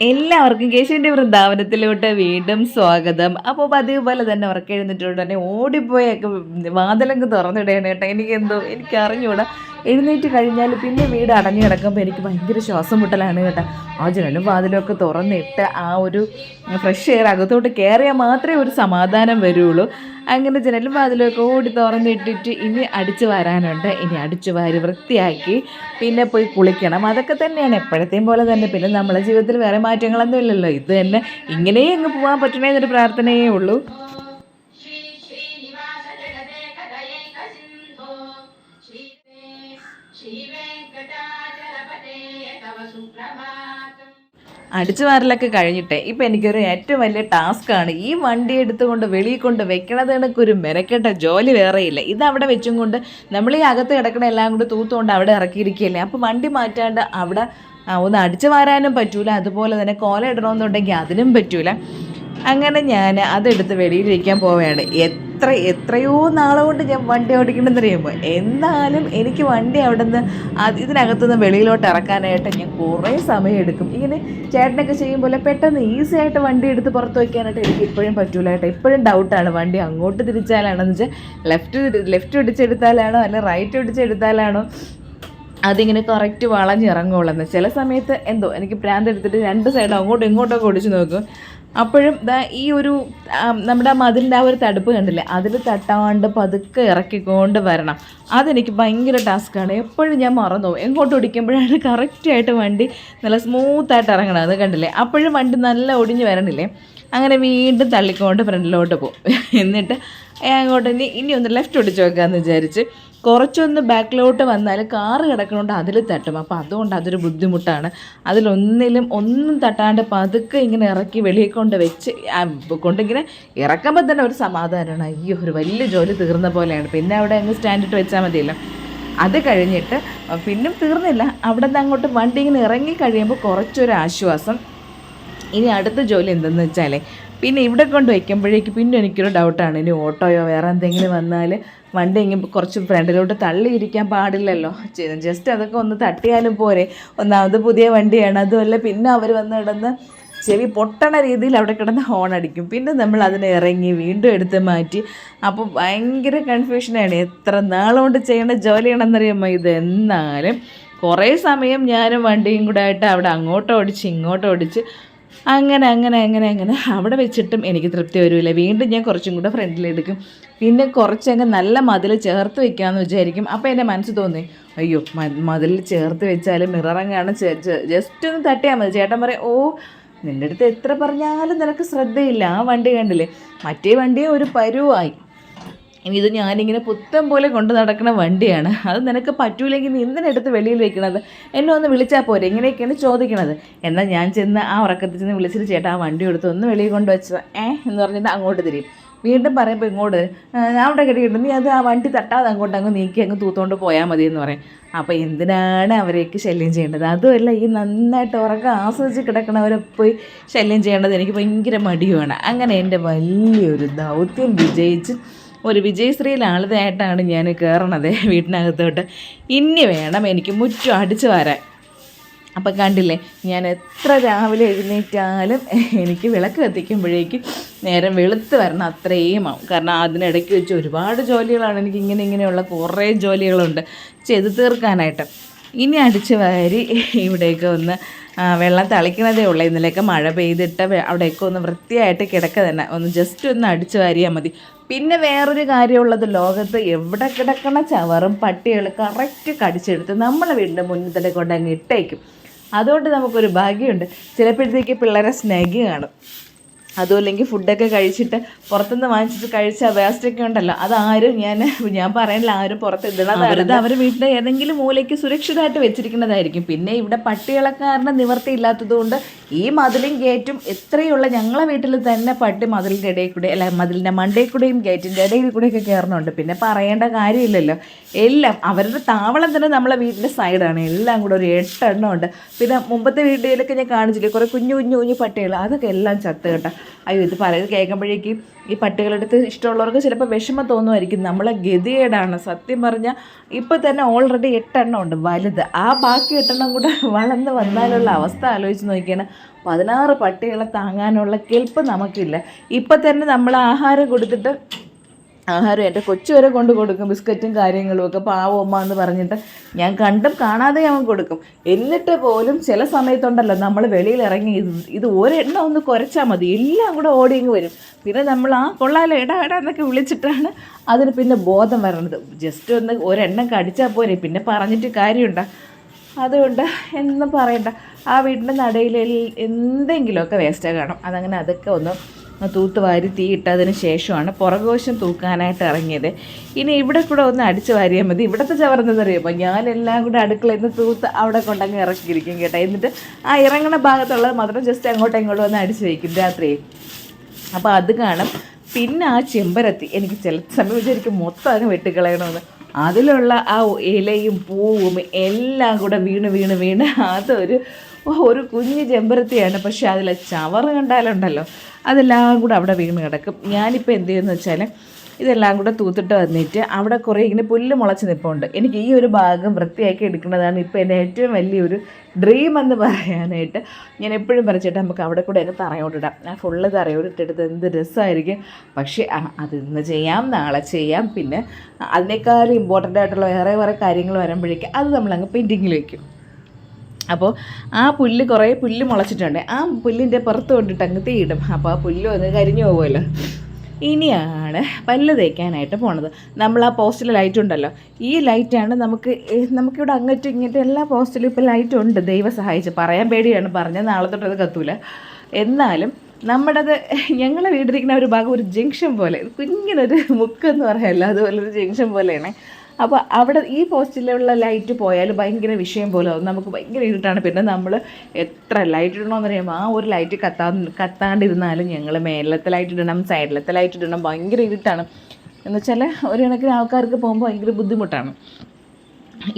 എല്ലാവർക്കും കേശുവിന്റെ വൃന്ദാവനത്തിലോട്ട് വീണ്ടും സ്വാഗതം. അപ്പോൾ പതിവ് പോലെ തന്നെ ഉറക്കം എഴുന്നേറ്റുകൊണ്ട് തന്നെ ഓടിപ്പോയൊക്കെ വാതിലങ്ങ് തുറന്നിടുകയാണ് കേട്ടോ. എനിക്കെന്തോ എനിക്ക് അറിഞ്ഞൂടാ എഴുന്നേറ്റ് കഴിഞ്ഞാൽ പിന്നെ വീട് അടഞ്ഞു കിടക്കുമ്പോൾ എനിക്ക് ഭയങ്കര ശ്വാസം മുട്ടലാണ് കേട്ടോ. ആ ജനലും വാതിലൊക്കെ തുറന്നിട്ട് ആ ഒരു ഫ്രഷ് എയർ അകത്തോട്ട് കയറിയാൽ മാത്രമേ ഒരു സമാധാനം വരുള്ളൂ. അങ്ങനെ ജനലും വാതിലൊക്കെ ഓടി തുറന്നിട്ടിട്ട് ഇനി അടിച്ചു വരാനുണ്ട്. ഇനി അടിച്ചു വാരി വൃത്തിയാക്കി പിന്നെ പോയി കുളിക്കണം. അതൊക്കെ തന്നെയാണ് എപ്പോഴത്തെയും പോലെ തന്നെ. പിന്നെ നമ്മളെ ജീവിതത്തിൽ വേറെ മാറ്റങ്ങളൊന്നും ഇല്ലല്ലോ. ഇത് തന്നെ ഇങ്ങനെയും അങ്ങ് പോകാൻ പറ്റണേ എന്നൊരു പ്രാർത്ഥനയേ ഉള്ളൂ. അടിച്ചു വാരലൊക്കെ കഴിഞ്ഞിട്ട്. ഇപ്പം എനിക്കൊരു ഏറ്റവും വലിയ ടാസ്ക്കാണ് ഈ വണ്ടി എടുത്തുകൊണ്ട് വെളിയിൽ കൊണ്ട് വെക്കണത് കണക്കൊരു മെനക്കെട്ട ജോലി വേറെയില്ല ഇത് അവിടെ വെച്ചും കൊണ്ട് നമ്മൾ ഈ അകത്ത് കിടക്കണ എല്ലാം കൂടി തൂത്തുകൊണ്ട് അവിടെ ഇറക്കിയിരിക്കുകയല്ലേ. അപ്പോൾ വണ്ടി മാറ്റാണ്ട് അവിടെ ഒന്ന് അടിച്ചു വാരാനും പറ്റൂല. അതുപോലെ തന്നെ കോല ഇടണമെന്നുണ്ടെങ്കിൽ അതിനും പറ്റൂല. അങ്ങനെ ഞാൻ അതെടുത്ത് വെളിയിലിരിക്കാൻ പോവുകയാണ്. എത്ര എത്രയോ നാളെ കൊണ്ട് ഞാൻ വണ്ടി ഓടിക്കണമെന്ന് അറിയുമ്പോൾ എന്നാലും എനിക്ക് വണ്ടി അവിടെ നിന്ന് ഇതിനകത്തുനിന്ന് വെളിയിലോട്ട് ഇറക്കാനായിട്ട് ഞാൻ കുറേ സമയം എടുക്കും ഇങ്ങനെ ചേട്ടനൊക്കെ ചെയ്യുമ്പോൾ പെട്ടെന്ന് ഈസി ആയിട്ട് വണ്ടി എടുത്ത് പുറത്ത് വയ്ക്കാനായിട്ട് എനിക്ക് ഇപ്പോഴും പറ്റൂല കേട്ടോ. ഇപ്പോഴും ഡൗട്ടാണ് വണ്ടി അങ്ങോട്ട് തിരിച്ചാലാണെന്ന് വെച്ചാൽ ലെഫ്റ്റ് ലെഫ്റ്റ് പിടിച്ചെടുത്താലാണോ അല്ല റൈറ്റ് പിടിച്ചെടുത്താലാണോ അതിങ്ങനെ കറക്റ്റ് വളഞ്ഞിറങ്ങുള്ളൂ ചില സമയത്ത് എന്തോ എനിക്ക് പ്രാന്ത് എടുത്തിട്ട് രണ്ട് സൈഡും അങ്ങോട്ടും ഇങ്ങോട്ടൊക്കെ ഓടിച്ച് നോക്കും. അപ്പോഴും ദാ ഈ ഒരു നമ്മുടെ മതിലിന്റെ ആ ഒരു തടുപ്പ് കണ്ടില്ലേ? അതിൽ തട്ടാണ്ട് പതുക്കെ ഇറക്കിക്കൊണ്ട് വരണം. അതെനിക്ക് ഭയങ്കര ടാസ്ക്കാണ് എപ്പോഴും ഞാൻ മറന്നു എങ്ങോട്ട് ഓടിക്കുമ്പോഴാണ് കറക്റ്റായിട്ട് വണ്ടി നല്ല സ്മൂത്തായിട്ട് ഇറങ്ങണം അത് കണ്ടില്ലേ? അപ്പോഴും വണ്ടി നല്ല ഒടിഞ്ഞ് വരണില്ലേ? അങ്ങനെ വീണ്ടും തള്ളിക്കൊണ്ട് ഫ്രണ്ടിലോട്ട് പോകും. എന്നിട്ട് അങ്ങോട്ട് ഇനി ഇനി ഒന്ന് ലെഫ്റ്റ് ഓടിച്ച് വെക്കാമെന്ന് വിചാരിച്ച് കുറച്ചൊന്ന് ബാക്കിലോട്ട് വന്നാൽ കാറ് കിടക്കണോണ്ട് അതിൽ തട്ടും. അപ്പോൾ അതുകൊണ്ട് അതൊരു ബുദ്ധിമുട്ടാണ്. അതിലൊന്നിലും ഒന്നും തട്ടാണ്ട് പതുക്കെ ഇങ്ങനെ ഇറക്കി വെളിയിൽ കൊണ്ട് വെച്ച് കൊണ്ടിങ്ങനെ ഇറക്കുമ്പോൾ തന്നെ ഒരു സമാധാനമാണ് അയ്യോ ഒരു വലിയ ജോലി തീർന്ന പോലെയാണ്. പിന്നെ അവിടെ അങ്ങ് സ്റ്റാൻഡിട്ട് വെച്ചാൽ മതിയല്ലോ. അത് കഴിഞ്ഞിട്ട് പിന്നും തീർന്നില്ല. അവിടെ നിന്ന് അങ്ങോട്ട് വണ്ടി ഇങ്ങനെ ഇറങ്ങി കഴിയുമ്പോൾ കുറച്ചൊരു ആശ്വാസം. ഇനി അടുത്ത ജോലി എന്തെന്ന് വെച്ചാൽ പിന്നെ ഇവിടെ കൊണ്ട് വയ്ക്കുമ്പോഴേക്ക് പിന്നെ എനിക്കൊരു ഡൗട്ടാണ് ഇനി ഓട്ടോയോ വേറെ എന്തെങ്കിലും വന്നാൽ വണ്ടി ഇങ്ങനെ കുറച്ച് ഫ്രണ്ടിലോട്ട് തള്ളിയിരിക്കാൻ പാടില്ലല്ലോ. ജസ്റ്റ് അതൊക്കെ ഒന്ന് തട്ടിയാലും പോരെ. ഒന്നാമത് പുതിയ വണ്ടിയാണ് അതുമല്ല പിന്നെ അവർ വന്ന് കിടന്ന് ചെവി പൊട്ടണ രീതിയിൽ അവിടെ കിടന്ന് ഹോൺ അടിക്കും. പിന്നെ നമ്മൾ അതിനെ ഇറങ്ങി വീണ്ടും എടുത്ത് മാറ്റി. അപ്പോൾ ഭയങ്കര കൺഫ്യൂഷനാണ് എത്ര നാളുകൊണ്ട് ചെയ്യേണ്ട ജോലിയാണെന്നറിയാമോ ഇത്? എന്നാലും കുറേ സമയം ഞാനും വണ്ടിയും കൂടെ ആയിട്ട് അവിടെ അങ്ങോട്ടോടിച്ച് ഇങ്ങോട്ടോടിച്ച് അങ്ങനെ അങ്ങനെ അങ്ങനെ അങ്ങനെ. അവിടെ വെച്ചിട്ടും എനിക്ക് തൃപ്തി വരില്ല വീണ്ടും ഞാൻ കുറച്ചും കൂടെ ഫ്രണ്ടിലെടുക്കും പിന്നെ കുറച്ചങ്ങ് നല്ല മതിൽ ചേർത്ത് വെക്കാമെന്ന് വിചാരിക്കും. അപ്പോൾ എന്റെ മനസ്സ് തോന്നി അയ്യോ മതിൽ ചേർത്ത് വെച്ചാൽ മിററങ്ങാണ് ജസ്റ്റ് ഒന്ന് തട്ടിയാൽ മതി. ചേട്ടൻ പറയും ഓ നിന്റെ അടുത്ത് എത്ര പറഞ്ഞാലും നിനക്ക് ശ്രദ്ധയില്ല. ആ വണ്ടി കണ്ടില്ലേ? മറ്റേ വണ്ടിയെ ഒരു പരുവായി. ഇത് ഞാനിങ്ങനെ പുത്തം പോലെ കൊണ്ട് നടക്കുന്ന വണ്ടിയാണ്. അത് നിനക്ക് പറ്റൂലെങ്കിൽ നീ എന്തിനെടുത്ത് വെളിയിൽ വെക്കണത്? എന്നെ ഒന്ന് വിളിച്ചാൽ പോരെ. ഇങ്ങനെയൊക്കെയാണ് ചോദിക്കണത്. എന്നാൽ ഞാൻ ചെന്ന് ആ ഉറക്കത്തിൽ ചെന്ന് വിളിച്ചിട്ട് ചേട്ടാ ആ വണ്ടി എടുത്ത് ഒന്ന് വെളിയിൽ കൊണ്ട് വെച്ചത് ഏ? എന്ന് പറഞ്ഞിട്ട് അങ്ങോട്ട് തിരിയും. വീണ്ടും പറയുമ്പോൾ ഇങ്ങോട്ട് ഞാൻ അവിടെ കിട്ടിയിട്ട് നീ അത് ആ വണ്ടി തട്ടാതെ അങ്ങോട്ട് അങ്ങ് നീക്കി അങ്ങ് തൂത്തോണ്ട് പോയാൽ മതി എന്ന് പറയും. അപ്പോൾ എന്തിനാണ് അവരെയൊക്കെ ശല്യം ചെയ്യേണ്ടത്? അതുമല്ല ഈ നന്നായിട്ട് ഉറക്കം ആസ്വദിച്ച് കിടക്കണവരെ പോയി ശല്യം ചെയ്യേണ്ടത് എനിക്ക് ഭയങ്കര മടിയുമാണ്. അങ്ങനെ എന്റെ വലിയൊരു ദൗത്യം വിജയിച്ച് ഒരു വിജയശ്രീയിലെ ആളുതായിട്ടാണ് ഞാൻ കയറണത് വീട്ടിനകത്തോട്ട്. ഇനി വേണം എനിക്ക് മുറ്റും അടിച്ചു വരാൻ. അപ്പം കണ്ടില്ലേ ഞാൻ എത്ര രാവിലെ എഴുന്നേറ്റാലും എനിക്ക് വിളക്ക് കത്തിക്കുമ്പോഴേക്കും നേരം വെളുത്ത് വരണം അത്രയും ആവും. കാരണം അതിനിടയ്ക്ക് വെച്ച് ഒരുപാട് ജോലികളാണ് എനിക്ക് ഇങ്ങനെ ഇങ്ങനെയുള്ള കുറേ ജോലികളുണ്ട്. ചെയ്ത് തീർക്കാനായിട്ട്. ഇനി അടിച്ചു വാരി ഇവിടെയൊക്കെ ഒന്ന് വെള്ളം തളിക്കണതേ ഉള്ളൂ. ഇന്നലെയൊക്കെ മഴ പെയ്തിട്ട് അവിടെയൊക്കെ ഒന്ന് വൃത്തിയായിട്ട് കിടക്ക തന്നെ. ഒന്ന് ജസ്റ്റ് ഒന്ന് അടിച്ചു വാരിയാൽ മതി. പിന്നെ വേറൊരു കാര്യമുള്ളത് ലോകത്ത് എവിടെ കിടക്കണ ചവറും പട്ടികൾ കറക്റ്റ് കടിച്ചെടുത്ത് നമ്മളെ വീടിന്റെ മുന്നിൽ തന്നെ ഇട്ടേക്കും. അതുകൊണ്ട് നമുക്കൊരു ഭാഗ്യമുണ്ട്. ചിലപ്പോഴത്തേക്ക് പിള്ളേരെ സ്നേഹി കാണും. അതും അല്ലെങ്കിൽ ഫുഡൊക്കെ കഴിച്ചിട്ട് പുറത്തുനിന്ന് വാങ്ങിച്ചിട്ട് കഴിച്ച വേസ്റ്റൊക്കെ ഉണ്ടല്ലോ. അതാരും ഞാൻ ഞാൻ പറയാനില്ല ആരും പുറത്ത് ഇടണതായിരുന്നു അവർ വീട്ടിൽ ഏതെങ്കിലും മൂലയ്ക്ക് സുരക്ഷിതമായിട്ട് വെച്ചിരിക്കുന്നതായിരിക്കും. പിന്നെ ഇവിടെ പട്ടികളൊക്കെ കാരണം നിവർത്തി ഇല്ലാത്തതുകൊണ്ട് ഈ മതിലും ഗേറ്റും എത്രയുള്ള ഞങ്ങളെ വീട്ടിൽ തന്നെ പട്ടി മതിലിന്റെ ഇടയിൽ കൂടെ അല്ല മതിലിന്റെ മണ്ടയിൽ കൂടെയും ഗേറ്റിന്റെ ഇടയിൽ കൂടെയൊക്കെ കയറുന്നുണ്ട് പിന്നെ പറയേണ്ട കാര്യമില്ലല്ലോ. എല്ലാം അവരുടെ താവളം തന്നെ നമ്മളെ വീട്ടിന്റെ സൈഡാണ് എല്ലാം കൂടെ ഒരു എട്ടെണ്ണം ഉണ്ട്. പിന്നെ മുമ്പത്തെ വീഡിയോയിലൊക്കെ ഞാൻ കാണിച്ചില്ലേ കുറേ കുഞ്ഞു കുഞ്ഞു കുഞ്ഞു പട്ടികൾ അതൊക്കെ എല്ലാം ചത്ത് കേട്ടോ. അയ്യോ ഇത് പറയുന്നത് കേൾക്കുമ്പോഴേക്കും ഈ പട്ടികളെടുത്ത് ഇഷ്ടമുള്ളവർക്ക് ചിലപ്പോൾ വിഷമം തോന്നുമായിരിക്കും. നമ്മളെ ഗതികേടാണ്. സത്യം പറഞ്ഞാൽ ഇപ്പോൾ തന്നെ ഓൾറെഡി എട്ടെണ്ണം ഉണ്ട്. വലുത്. ആ ബാക്കി എട്ടെണ്ണം കൂടെ വളർന്ന് വന്നാലുള്ള അവസ്ഥ ആലോചിച്ച് നോക്കിയാണ്. പതിനാറ് പട്ടികളെ താങ്ങാനുള്ള കെൽപ്പ് നമുക്കില്ല. ഇപ്പം തന്നെ നമ്മൾ ആഹാരം കൊടുത്തിട്ട് ആഹാരം എന്റെ കൊച്ചു വരെ കൊണ്ട് കൊടുക്കും ബിസ്ക്കറ്റും കാര്യങ്ങളും ഒക്കെ പാവമ്മ എന്ന് പറഞ്ഞിട്ട് ഞാൻ കണ്ടും കാണാതെ അവൻ കൊടുക്കും. എന്നിട്ട് പോലും ചില സമയത്തുണ്ടല്ലോ നമ്മൾ വെളിയിൽ ഇറങ്ങി ഇത് ഇത് ഒരെണ്ണം ഒന്ന് കുരച്ചാൽ മതി എല്ലാം കൂടെ ഓടിയങ്ങ് വരും. പിന്നെ നമ്മൾ ആ കൊള്ളാലോ എടാ എടാ എന്നൊക്കെ വിളിച്ചിട്ടാണ് അതിന് പിന്നെ ബോധം വരണത്. ജസ്റ്റ് ഒന്ന് ഒരെണ്ണം കടിച്ചാൽ പോരെ പിന്നെ പറഞ്ഞിട്ട് കാര്യമുണ്ടോ. അതുകൊണ്ട് എന്നും പറയണ്ട. ആ വീടിന്റെ നടയിൽ എന്തെങ്കിലുമൊക്കെ വേസ്റ്റ് കാണും. അതങ്ങനെ അതൊക്കെ ഒന്ന് തൂത്ത് വാരി തീ ഇട്ടതിന് ശേഷമാണ് പുറകുവശം തൂക്കാനായിട്ട് ഇറങ്ങിയത്. ഇനി ഇവിടെ കൂടെ ഒന്ന് അടിച്ച് വാരിയാൽ മതി. ഇവിടുത്തെ ചവർന്നതറിയുമ്പോൾ ഞാനെല്ലാം കൂടെ അടുക്കളയിൽ നിന്ന് തൂത്ത് അവിടെ കൊണ്ടങ്ങ് ഇറക്കിയിരിക്കും കേട്ടോ. എന്നിട്ട് ആ ഇറങ്ങണ ഭാഗത്തുള്ളത് മാത്രം ജസ്റ്റ് അങ്ങോട്ടും ഇങ്ങോട്ടും ഒന്ന് അടിച്ച് വയ്ക്കും രാത്രി അപ്പോൾ അത് കാണും. പിന്നെ ആ ചെമ്പരത്തി എനിക്ക് ചില സമയം വിചാരിക്കും മൊത്തം അങ്ങ് വെട്ടിക്കളയണമെന്ന് അതിലുള്ള ആ ഇലയും പൂവും എല്ലാം കൂടെ വീണ് വീണ് വീണ് അതൊരു ഒരു കുഞ്ഞ് ചെമ്പരത്തിയാണ്. പക്ഷെ അതിലെ ചവറ് കണ്ടാലുണ്ടല്ലോ. അതെല്ലാം കൂടെ അവിടെ വീണ് കിടക്കും. ഞാനിപ്പോൾ എന്ത് ചെയ്യുമെന്ന് വെച്ചാൽ ഇതെല്ലാം കൂടെ തൂത്തിട്ട് വന്നിട്ട് അവിടെ കുറേ ഇങ്ങനെ പുല്ല് മുളച്ച് നിൽപ്പുണ്ട് എനിക്ക് ഈ ഒരു ഭാഗം വൃത്തിയാക്കി എടുക്കുന്നതാണ് ഇപ്പോൾ എന്റെ ഏറ്റവും വലിയൊരു ഡ്രീം എന്ന് പറയാനായിട്ട് ഞാൻ എപ്പോഴും പറിച്ചിട്ട് നമുക്ക് അവിടെ കൂടെ ഒക്കെ തറയോട്ടിടാം ആ ഫുള്ള് തറയോടിട്ടെടുത്ത് എന്ത് രസമായിരിക്കും. പക്ഷേ അത് ഇന്ന് ചെയ്യാം നാളെ ചെയ്യാം. പിന്നെ അതിനേക്കാളും ഇമ്പോർട്ടന്റ് ആയിട്ടുള്ള വേറെ വേറെ കാര്യങ്ങൾ വരുമ്പോഴേക്കും അത് നമ്മളങ്ങ് പെയിന്റിങ്ങിൽ വയ്ക്കും അപ്പോൾ ആ പുല്ല് കുറേ പുല്ല് മുളച്ചിട്ടുണ്ട്. ആ പുല്ലിന്റെ പുറത്ത് കൊണ്ടിട്ട് അങ്ങ് തീയിടും. അപ്പോൾ ആ പുല്ല് ഒന്ന് കരിഞ്ഞു പോകുമല്ലോ. ഇനിയാണ് പല്ല് തേക്കാനായിട്ട് പോണത്. നമ്മൾ ആ പോസ്റ്റിൽ ലൈറ്റ് ഉണ്ടല്ലോ. ഈ ലൈറ്റാണ് നമുക്ക് നമുക്കിവിടെ അങ്ങോട്ടും ഇങ്ങോട്ടും എല്ലാ പോസ്റ്റിലും ഇപ്പോൾ ലൈറ്റ് ഉണ്ട്. ദൈവം സഹായിച്ച്. പറയാൻ പേടിയാണ്. പറഞ്ഞാൽ നാളെ തൊട്ടത് കത്തൂല. എന്നാലും നമ്മുടേത് ഞങ്ങളെ വീടിരിക്കുന്ന ഒരു ഭാഗം ഒരു ജംഗ്ഷൻ പോലെ. കുഞ്ഞിനൊരു മുക്കെന്ന് പറയാമല്ലോ അതുപോലെ ഒരു ജംഗ്ഷൻ പോലെയാണ്. അപ്പോൾ അവിടെ ഈ പോസ്റ്റിലുള്ള ലൈറ്റ് പോയാൽ ഭയങ്കര വിഷയം പോലെ ആവും. നമുക്ക് ഭയങ്കര ഇരുട്ടാണ്. പിന്നെ നമ്മൾ എത്ര ലൈറ്റ് ഇടണമെന്ന് പറയുമ്പോൾ ആ ഒരു ലൈറ്റ് കത്താ കത്താണ്ടിരുന്നാലും ഞങ്ങൾ മേലത്തെ ലൈറ്റ് ഇടണം സൈഡിലത്തെ ലൈറ്റ് ഇടണം. ഭയങ്കര ഇരുട്ടാണ്. എന്ന് വെച്ചാൽ ഒരു കണക്കിന് ആൾക്കാർക്ക് പോകുമ്പോൾ ഭയങ്കര ബുദ്ധിമുട്ടാണ്.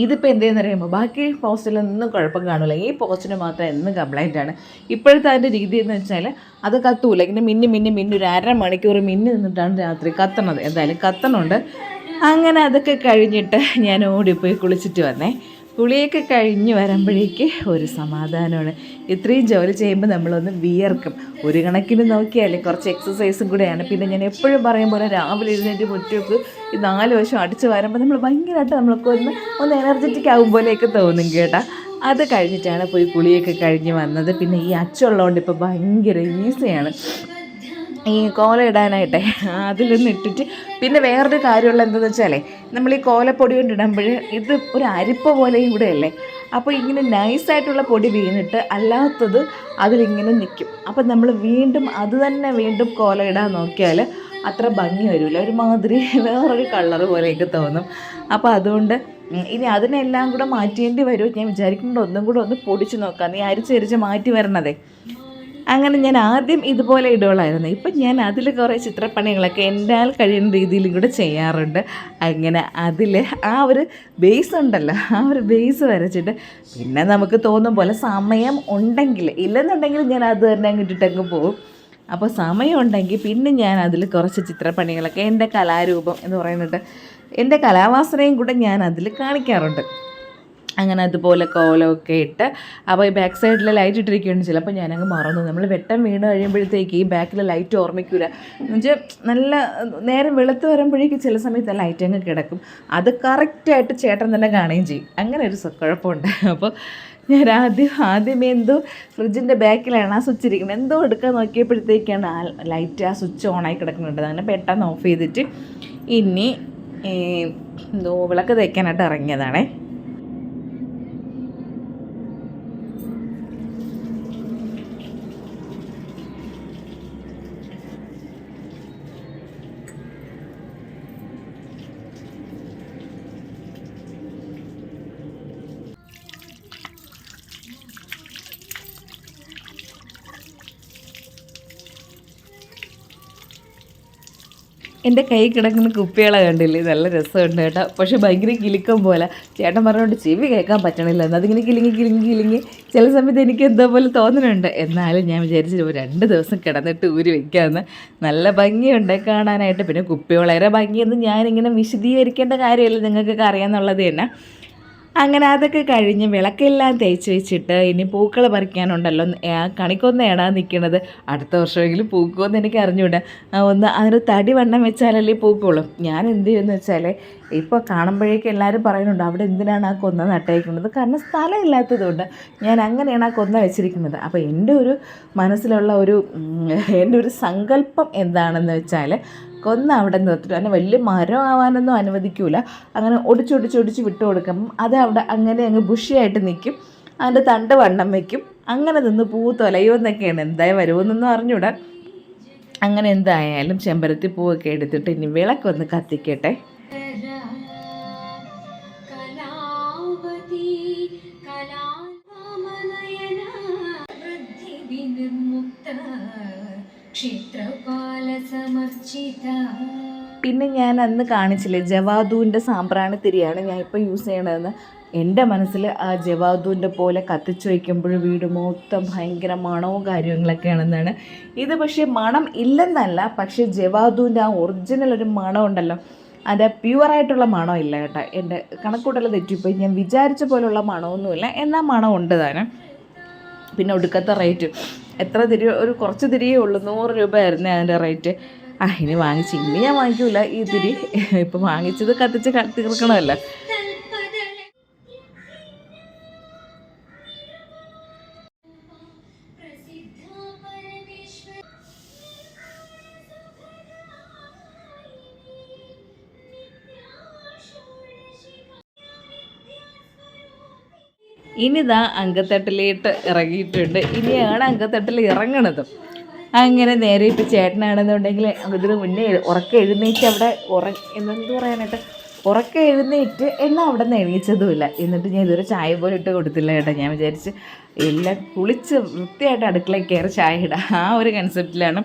ഇതിപ്പോൾ എന്തെന്ന് പറയുമ്പോൾ ബാക്കി പോസ്റ്റിലൊന്നും കുഴപ്പം കാണില്ല ഈ പോസ്റ്റിന് മാത്രം എന്നും കംപ്ലൈന്റ് ആണ്. ഇപ്പോഴത്തെ അതിന്റെ രീതി എന്ന് വെച്ചാൽ അത് കത്തൂല. ഇങ്ങനെ മിന്നി മിന്നി മിന്നി ഒരു അര മണിക്കൂർ മിന്നി നിന്നിട്ടാണ് രാത്രി കത്തണത്. എന്തായാലും കത്തണുണ്ട്. അങ്ങനെ അതൊക്കെ കഴിഞ്ഞിട്ട് ഞാൻ ഓടിപ്പോയി കുളിച്ചിട്ട് വന്നേ. കുളിയൊക്കെ കഴിഞ്ഞ് വരുമ്പോഴേക്ക് ഒരു സമാധാനമാണ്. ഇത്രയും ജോലി ചെയ്യുമ്പോൾ നമ്മളൊന്ന് വിയർക്കും. ഒരു കണക്കിന് നോക്കിയാലേ കുറച്ച് എക്സസൈസും കൂടെയാണ്. പിന്നെ ഞാൻ എപ്പോഴും പറയും പോലെ രാവിലെ എഴുന്നേറ്റ് മുറ്റൊക്കെ ഈ നാല് വശം അടിച്ച് വരുമ്പോൾ നമ്മൾ ഭയങ്കരമായിട്ട് നമ്മൾക്ക് ഒന്ന് ഒന്ന് എനർജറ്റിക് ആകും പോലെയൊക്കെ തോന്നും കേട്ടാ. അത് കഴിഞ്ഞിട്ടാണ് പോയി കുളിയൊക്കെ കഴിഞ്ഞ് വന്നത്. പിന്നെ ഈ അച്ചുള്ളതുകൊണ്ട് ഇപ്പോൾ ഭയങ്കര ഈസിയാണ് ഈ കോല ഇടാനായിട്ടെ അതിലൊന്ന് ഇട്ടിട്ട് പിന്നെ വേറൊരു കാര്യമുള്ള എന്താണെന്ന് വെച്ചാലേ നമ്മൾ ഈ കോലപ്പൊടി കൊണ്ട് ഇടുമ്പോൾ ഇത് ഒരു അരിപ്പ പോലെ ഇവിടെയല്ലേ? അപ്പോൾ ഇങ്ങനെ നൈസായിട്ടുള്ള പൊടി വീണിട്ട് അല്ലാത്തത് അതിലിങ്ങനെ നിൽക്കും അപ്പം നമ്മൾ വീണ്ടും അത് തന്നെ വീണ്ടും കോല ഇടാൻ നോക്കിയാൽ അത്ര ഭംഗി വരില്ല ഒരുമാതിരി വേറൊരു കളർ പോലെയൊക്കെ തോന്നും. അപ്പോൾ അതുകൊണ്ട് ഇനി അതിനെല്ലാം കൂടെ മാറ്റേണ്ടി വരുമോ ഞാൻ വിചാരിക്കുന്നുണ്ട് ഒന്നും കൂടെ ഒന്ന് പൊടിച്ച് നോക്കാം. നീ അരിച്ചരിച്ച് മാറ്റി വരണതേ. അങ്ങനെ ഞാൻ ആദ്യം ഇതുപോലെ ഇടുകളായിരുന്നു ഇപ്പം ഞാൻ അതിൽ കുറേ ചിത്രപ്പണികളൊക്കെ എന്നാൽ കഴിയുന്ന രീതിയിൽ കൂടെ ചെയ്യാറുണ്ട്. അങ്ങനെ അതിൽ ആ ഒരു ബേസ് ഉണ്ടല്ലോ ആ ഒരു ബേസ് വരച്ചിട്ട് പിന്നെ നമുക്ക് തോന്നും പോലെ സമയം ഉണ്ടെങ്കിൽ ഇല്ലെന്നുണ്ടെങ്കിൽ ഞാൻ അത് തന്നെ അങ്ങിട്ടിട്ടങ്ങ് പോകും. അപ്പോൾ സമയമുണ്ടെങ്കിൽ പിന്നെ ഞാൻ അതിൽ കുറച്ച് ചിത്രപ്പണികളൊക്കെ എന്റെ കലാരൂപം എന്ന് പറയുന്നുണ്ട് എന്റെ കലാവാസനയും കൂടെ ഞാൻ അതിൽ കാണിക്കാറുണ്ട്. അങ്ങനെ അതുപോലെ കോലമൊക്കെ ഇട്ട് അപ്പോൾ ഈ ബാക്ക് സൈഡിൽ ലൈറ്റ് ഇട്ടിരിക്കുകയാണ് ചിലപ്പോൾ ഞാനങ്ങ് മറന്നു. നമ്മൾ വെട്ടം വീണ് കഴിയുമ്പോഴത്തേക്ക് ഈ ബാക്കിൽ ലൈറ്റ് ഓർമ്മിക്കൂല. എന്നുവെച്ചാൽ നല്ല നേരം വെളുത്ത് വരുമ്പോഴേക്ക് ചില സമയത്ത് ലൈറ്റ് അങ്ങ് കിടക്കും. അത് കറക്റ്റായിട്ട് ചേട്ടൻ തന്നെ കാണുകയും ചെയ്യും. അങ്ങനെ ഒരു കുഴപ്പമുണ്ട്. അപ്പോൾ ഞാൻ ആദ്യം ആദ്യമേ എന്തോ ഫ്രിഡ്ജിന്റെ ബാക്കിലാണ് ആ സ്വിച്ച് ഇരിക്കുന്നത്. എന്തോ എടുക്കാൻ നോക്കിയപ്പോഴത്തേക്കാണ് ആ ലൈറ്റ് ആ സ്വിച്ച് ഓണായി കിടക്കുന്നുണ്ട് അങ്ങനെ പെട്ടെന്ന് ഓഫ് ചെയ്തിട്ട് ഇനി എന്തോ വിളക്ക് തേക്കാനായിട്ട് ഇറങ്ങിയതാണേ. എന്റെ കൈ കിടക്കുന്ന കുപ്പികളെ കണ്ടില്ലേ? നല്ല രസമുണ്ട് കേട്ടോ. പക്ഷെ ഭയങ്കര കിലുക്കം പോലെ. ചേട്ടൻ പറഞ്ഞുകൊണ്ട് ചെവി കേൾക്കാൻ പറ്റണില്ല. അതിങ്ങനെ കിലുങ്ങി കിലുങ്ങി കിലുങ്ങി ചില സമയത്ത് എനിക്ക് എന്തോ പോലെ തോന്നുന്നുണ്ട് എന്നാലും ഞാൻ വിചാരിച്ചു ഒരു രണ്ട് ദിവസം കിടന്നിട്ട് ഊരി വെക്കാമെന്ന് നല്ല ഭംഗിയുണ്ട് കാണാനായിട്ട്. പിന്നെ കുപ്പി വളരെ ഭംഗിയെന്ന് ഞാനിങ്ങനെ വിശദീകരിക്കേണ്ട കാര്യമില്ല. നിങ്ങൾക്കൊക്കെ അറിയാമെന്നുള്ളത് തന്നെ. അങ്ങനെ അതൊക്കെ കഴിഞ്ഞ് വിളക്കെല്ലാം തേച്ച് വെച്ചിട്ട് ഇനി പൂക്കൾ പറിക്കാനുണ്ടല്ലോ. ആ കണിക്കൊന്ന ഇടാൻ നിൽക്കുന്നത് അടുത്ത വർഷമെങ്കിലും പൂക്കുമെന്ന് എനിക്ക് അറിഞ്ഞൂടാ. ആ, ഒന്ന് അതിന് തടി വണ്ണം വെച്ചാലല്ലേ പൂക്കുള്ളൂ. ഞാൻ എന്ത് ചെയ്യുമെന്ന് വെച്ചാൽ ഇപ്പോൾ കാണുമ്പോഴേക്കും എല്ലാവരും പറയുന്നുണ്ട് അവിടെ എന്തിനാണ് ആ കൊന്ന നട്ടേക്കുന്നത് കാരണം സ്ഥലമില്ലാത്തതുകൊണ്ട് ഞാൻ അങ്ങനെയാണ് ആ കൊന്ന വെച്ചിരിക്കുന്നത്. അപ്പോൾ എന്റെ ഒരു മനസ്സിലുള്ള ഒരു എന്റെ ഒരു സങ്കല്പം എന്താണെന്ന് വെച്ചാൽ കൊന്ന അവിടെ നിർത്തിട്ട് അതിന് വലിയ മരം ആവാനൊന്നും അനുവദിക്കൂല. അങ്ങനെ ഒടിച്ചൊടിച്ചൊടിച്ച് വിട്ടു കൊടുക്കുമ്പം അത് അവിടെ അങ്ങനെ അങ്ങ് ബുഷിയായിട്ട് നിൽക്കും അതിന്റെ തണ്ട് വണ്ണം വയ്ക്കും അങ്ങനെ നിന്ന് പൂ തൊലയുമെന്നൊക്കെയാണ് എന്തായാലും വരുമെന്നൊന്നും അറിഞ്ഞൂടാ അങ്ങനെ എന്തായാലും ചെമ്പരത്തി പൂവൊക്കെ എടുത്തിട്ട് ഇനി വിളക്കൊന്ന് കത്തിക്കട്ടെ. പിന്നെ ഞാൻ അന്ന് കാണിച്ചില്ലേ ജവാദുവിന്റെ സാമ്പ്രാണി തിരിയാണ് ഞാൻ ഇപ്പോൾ യൂസ് ചെയ്യണതെന്ന്. എന്റെ മനസ്സിൽ ആ ജവാദുവിന്റെ പോലെ കത്തിച്ച് വയ്ക്കുമ്പോൾ വീട് മൊത്തം ഭയങ്കര മണവും കാര്യങ്ങളൊക്കെയാണെന്നാണ്. ഇത് പക്ഷേ മണം ഇല്ലെന്നല്ല പക്ഷേ ജവാദുവിന്റെ ആ ഒറിജിനൽ ഒരു മണം ഉണ്ടല്ലോ അത് പ്യുവറായിട്ടുള്ള മണം ഇല്ല കേട്ടോ. എന്റെ കണക്കൂട്ടൽ തെറ്റിപ്പോയി. ഞാൻ വിചാരിച്ച പോലുള്ള മണമൊന്നുമില്ല എന്നാൽ മണം ഉണ്ട് താനും. പിന്നെ ഒടുക്കത്തെ റേറ്റ്. എത്ര തിരി ഒരു കുറച്ച് തിരിയേ ഉള്ളൂ. നൂറ് രൂപയായിരുന്നു അതിന്റെ റേറ്റ്. ആ ഇനി വാങ്ങിച്ച് ഇനി ഞാൻ വാങ്ങിക്കൂല. ഈ തിരി ഇപ്പം വാങ്ങിച്ചത് കത്തിച്ച് തീർക്കണമല്ലോ ഇനിതാ അങ്കത്തട്ടിലേട്ട് ഇറങ്ങിയിട്ടുണ്ട്. ഇനിയാണ് അങ്കത്തട്ടിൽ ഇറങ്ങണത്. അങ്ങനെ നേരെ ഇപ്പം ചേട്ടനാണെന്നുണ്ടെങ്കിൽ ഇതിന് മുന്നേ ഉറക്കം എഴുന്നേറ്റ് അവിടെ ഉറ എന്തെന്ത് പറയാനായിട്ട്? ഉറക്കം എഴുന്നേറ്റ് എന്നാൽ അവിടെ നിന്ന് എണീച്ചതുമില്ല. എന്നിട്ട് ഞാൻ ഇതുവരെ ചായ പോലെ ഇട്ട് കൊടുത്തില്ല കേട്ടോ. ഞാൻ വിചാരിച്ച് എല്ലാം കുളിച്ച് വൃത്തിയായിട്ട് അടുക്കളയിൽ കയറി ചായ ഇടാം. ആ ഒരു കൺസെപ്റ്റിലാണ്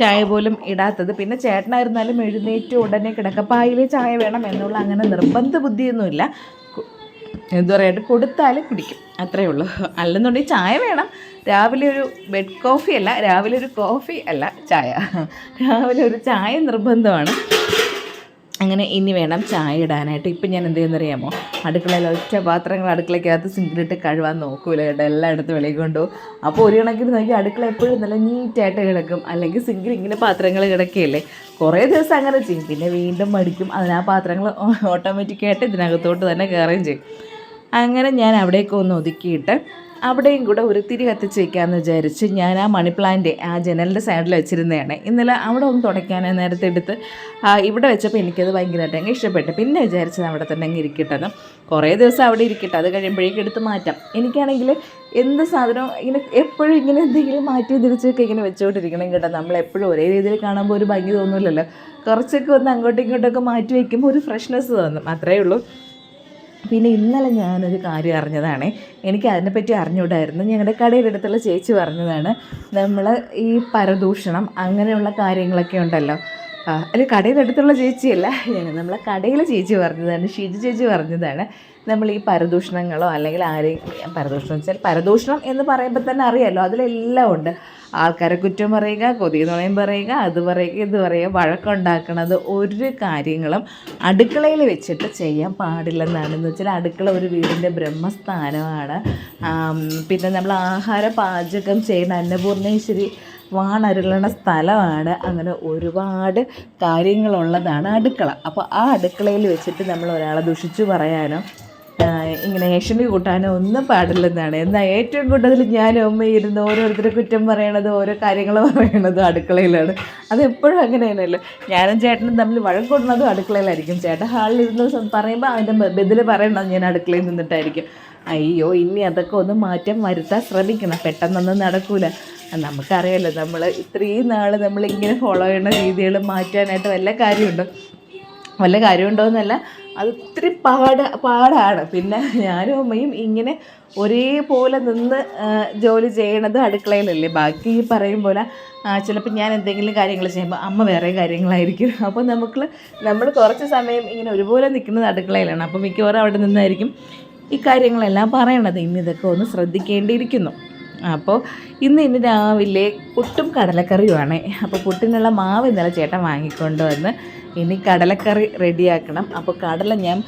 ചായ പോലും ഇടാത്തത്. പിന്നെ ചേട്ടനായിരുന്നാലും എഴുന്നേറ്റ് ഉടനെ കിടക്കപ്പായിൽ ചായ വേണം എന്നുള്ള അങ്ങനെ നിർബന്ധ ബുദ്ധിയൊന്നുമില്ല എന്താ പറയുക കൊടുത്താൽ കുടിക്കും. അത്രയേ ഉള്ളൂ. അല്ലെന്നുണ്ടെങ്കിൽ ചായ വേണം. രാവിലെ ഒരു ബെഡ് കോഫി അല്ല രാവിലെ ഒരു കോഫി അല്ല ചായ. രാവിലെ ഒരു ചായ നിർബന്ധമാണ്. അങ്ങനെ ഇനി വേണം ചായ ഇടാനായിട്ട്. ഇപ്പം ഞാൻ എന്ത് ചെയ്യുന്നറിയാമോ അടുക്കളയിൽ ഒറ്റ പാത്രങ്ങൾ അടുക്കളയ്ക്കകത്ത് സിങ്കിലിട്ട് കഴുവാൻ നോക്കൂല കേട്ടോ. എല്ലായിടത്തും വെളിയിൽ കൊണ്ടുപോകും അപ്പോൾ ഒരു കണക്കിന് നോക്കി അടുക്കള എപ്പോഴും നല്ല നീറ്റായിട്ട് കിടക്കും. അല്ലെങ്കിൽ സിങ്കിൽ ഇങ്ങനെ പാത്രങ്ങൾ കിടക്കുകയല്ലേ. കുറേ ദിവസം അങ്ങനെ ചെയ്യും. പിന്നെ വീണ്ടും മടിക്കും. അതിന് പാത്രങ്ങൾ ഓട്ടോമാറ്റിക്കായിട്ട് ഇതിനകത്തോട്ട് തന്നെ കയറുകയും ചെയ്യും. അങ്ങനെ ഞാൻ അവിടേക്ക് ഒന്ന് ഒതുക്കിയിട്ട് അവിടെയും കൂടെ ഒരു തിരി കത്തിച്ച് വയ്ക്കാമെന്ന് വിചാരിച്ച് ഞാൻ ആ മണി പ്ലാന്റ് ആ ജനലിന്റെ സൈഡിൽ വെച്ചിരുന്നതാണ്. ഇന്നലെ അവിടെ ഒന്ന് തുടയ്ക്കാൻ നേരത്തെ എടുത്ത് ഇവിടെ വെച്ചപ്പോൾ എനിക്കത് ഭയങ്കരമായിട്ട് അങ്ങ് ഇഷ്ടപ്പെട്ടു. പിന്നെ വിചാരിച്ചത് അവിടെ തന്നെ അങ്ങ് ഇരിക്കട്ടെന്ന്. കുറേ ദിവസം അവിടെ ഇരിക്കട്ടെ അത് കഴിയുമ്പോഴേക്കും എടുത്ത് മാറ്റാം. എനിക്കാണെങ്കിൽ എന്ത് സാധനവും ഇങ്ങനെ എപ്പോഴും ഇങ്ങനെ എന്തെങ്കിലും മാറ്റി തിരിച്ചൊക്കെ ഇങ്ങനെ വെച്ചുകൊണ്ടിരിക്കണം കേട്ടോ. നമ്മൾ എപ്പോഴും ഒരേ രീതിയിൽ കാണുമ്പോൾ ഒരു ഭംഗി തോന്നില്ലല്ലോ കുറച്ചൊക്കെ ഒന്ന് അങ്ങോട്ടും ഇങ്ങോട്ടൊക്കെ മാറ്റി വയ്ക്കുമ്പോൾ ഒരു ഫ്രഷ്നെസ് തോന്നും. അത്രയേ ഉള്ളൂ. പിന്നെ ഇന്നലെ ഞാനൊരു കാര്യം അറിഞ്ഞതാണ്. എനിക്ക് അതിനെപ്പറ്റി അറിഞ്ഞുകൂടായിരുന്നു ഞങ്ങളുടെ കടയുടെ അടുത്തുള്ള ചേച്ചി പറഞ്ഞതാണ് നമ്മൾ ഈ പരദൂഷണം അങ്ങനെയുള്ള കാര്യങ്ങളൊക്കെ ഉണ്ടല്ലോ. അല്ല കടയുടെ അടുത്തുള്ള ചേച്ചിയല്ല നമ്മളെ കടയിലെ ചേച്ചി പറഞ്ഞതാണ് ഷിജു ചേച്ചി പറഞ്ഞതാണ്. നമ്മൾ ഈ പരദൂഷണങ്ങളോ അല്ലെങ്കിൽ ആരെയും പരദൂഷണം വെച്ചാൽ പരദൂഷണം എന്ന് പറയുമ്പോൾ തന്നെ അറിയാമല്ലോ അതിലെല്ലാം ഉണ്ട്. ആൾക്കാരെ കുറ്റം പറയുക കൊതി നുണയും പറയുക അത് പറയുക ഇത് പറയുക വഴക്കുണ്ടാക്കണത് ഒരു കാര്യങ്ങളും അടുക്കളയിൽ വെച്ചിട്ട് ചെയ്യാൻ പാടില്ലെന്നാണ്. എന്ന് വെച്ചാൽ അടുക്കള ഒരു വീടിന്റെ ബ്രഹ്മസ്ഥാനമാണ്. പിന്നെ നമ്മൾ ആഹാര പാചകം ചെയ്യുന്ന അന്നപൂർണേശ്വരി വാണരുളണ സ്ഥലമാണ്. അങ്ങനെ ഒരുപാട് കാര്യങ്ങളുള്ളതാണ് അടുക്കള. അപ്പോൾ ആ അടുക്കളയിൽ വെച്ചിട്ട് നമ്മൾ ഒരാളെ ദുഷിച്ചു പറയാനോ ഇങ്ങനെ ഏഷണി കൂട്ടാനോ ഒന്നും പാടില്ലെന്നാണ്. എന്നാൽ ഏറ്റവും കൂടുതൽ ഞാൻ അമ്മ ഇരുന്ന് ഓരോരുത്തരെ കുറ്റം പറയണതും ഓരോ കാര്യങ്ങൾ പറയണതും അടുക്കളയിലാണ്. അതെപ്പോഴും അങ്ങനെ തന്നെയല്ലോ ഞാനും ചേട്ടനും തമ്മിൽ വഴക്കൂടുന്നതും അടുക്കളയിലായിരിക്കും. ചേട്ടൻ ഹാളിലിരുന്ന് പറയുമ്പോൾ അതിന്റെ ബദൽ പറയണത് ഞാൻ അടുക്കളയിൽ നിന്നിട്ടായിരിക്കും. അയ്യോ ഇനി അതൊക്കെ ഒന്ന് മാറ്റം വരുത്താൻ ശ്രമിക്കണം. പെട്ടെന്നൊന്നും നടക്കൂല. നമുക്കറിയാമല്ലോ നമ്മൾ ഇത്രയും നാൾ നമ്മളിങ്ങനെ ഫോളോ ചെയ്യുന്ന രീതികൾ മാറ്റാനായിട്ട് വല്ല കാര്യമുണ്ടോ? വല്ല കാര്യമുണ്ടോ എന്നല്ല അത് ഒത്തിരി പാട പാടാണ്. പിന്നെ ഞാനും അമ്മയും ഇങ്ങനെ ഒരേപോലെ നിന്ന് ജോലി ചെയ്യണത് അടുക്കളയിലല്ലേ. ബാക്കി പറയും പോലെ ചിലപ്പോൾ ഞാൻ എന്തെങ്കിലും കാര്യങ്ങൾ ചെയ്യുമ്പോൾ അമ്മ വേറെ കാര്യങ്ങളായിരിക്കും. അപ്പോൾ നമുക്ക് നമ്മൾ കുറച്ച് സമയം ഇങ്ങനെ ഒരുപോലെ നിൽക്കുന്നത് അടുക്കളയിലാണ്. അപ്പോൾ മിക്കവാറും അവിടെ നിന്നായിരിക്കും ഈ കാര്യങ്ങളെല്ലാം പറയണത്. ഇന്ന് ഇതൊക്കെ ഒന്ന് ശ്രദ്ധിക്കേണ്ടിയിരിക്കുന്നു. അപ്പോൾ ഇന്ന് ഇന്ന് രാവിലെ പുട്ടും കടലക്കറിയുമാണ്. അപ്പോൾ പുട്ടിനുള്ള മാവ് ഇന്നലെ ചേട്ടൻ വാങ്ങിക്കൊണ്ട് വന്ന് ഇനി കടലക്കറി റെഡിയാക്കണം. അപ്പോൾ കടല ഞാൻ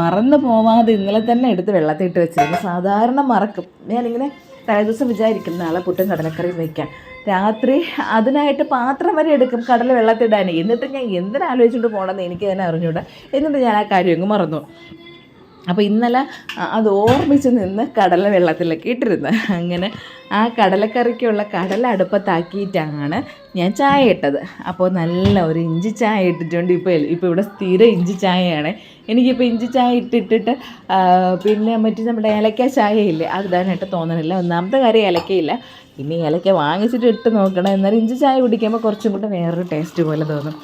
മറന്നു പോവാതെ ഇന്നലെ തന്നെ എടുത്ത് വെള്ളത്തിട്ട് വെച്ചിരുന്നു. സാധാരണ മറക്കും. ഞാനിങ്ങനെ തലേദിവസം വിചാരിക്കും നാളെ പുട്ടും കടലക്കറിയും വയ്ക്കാം രാത്രി അതിനായിട്ട് പാത്രം വരെ എടുക്കും കടല വെള്ളത്തിടാൻ. എന്നിട്ട് ഞാൻ എന്തിനാലോചിച്ചുകൊണ്ട് പോകണമെന്ന് എനിക്ക് തന്നെ അറിഞ്ഞൂടാ എന്നിട്ട് ഞാൻ ആ കാര്യം അങ്ങ് മറന്നു. അപ്പോൾ ഇന്നലെ അത് ഓർമ്മിച്ച് നിന്ന് കടല വെള്ളത്തിലൊക്കെ ഇട്ടിരുന്നു. അങ്ങനെ ആ കടലക്കറിക്കുള്ള കടല അടുപ്പത്താക്കിയിട്ടാണ് ഞാൻ ചായ ഇട്ടത്. അപ്പോൾ നല്ല ഒരു ഇഞ്ചി ചായ ഇട്ടിട്ടുണ്ട് ഇപ്പോൾ ഇപ്പോൾ ഇവിടെ സ്ഥിരം ഇഞ്ചി ചായയാണ്. എനിക്കിപ്പോൾ ഇഞ്ചി ചായ ഇട്ടിട്ടിട്ട് പിന്നെ മറ്റു നമ്മുടെ ഏലക്ക ചായ ഇല്ലേ അത് തോന്നണില്ല. ഒന്നാമത്തെ കാര്യം ഏലക്കയില്ല. ഇനി ഏലക്ക വാങ്ങിച്ചിട്ട് ഇട്ട് നോക്കണം. എന്നാലും ഇഞ്ചി ചായ കുടിക്കുമ്പോൾ കുറച്ചും കൂടെ വേറൊരു ടേസ്റ്റ് പോലെ തോന്നും.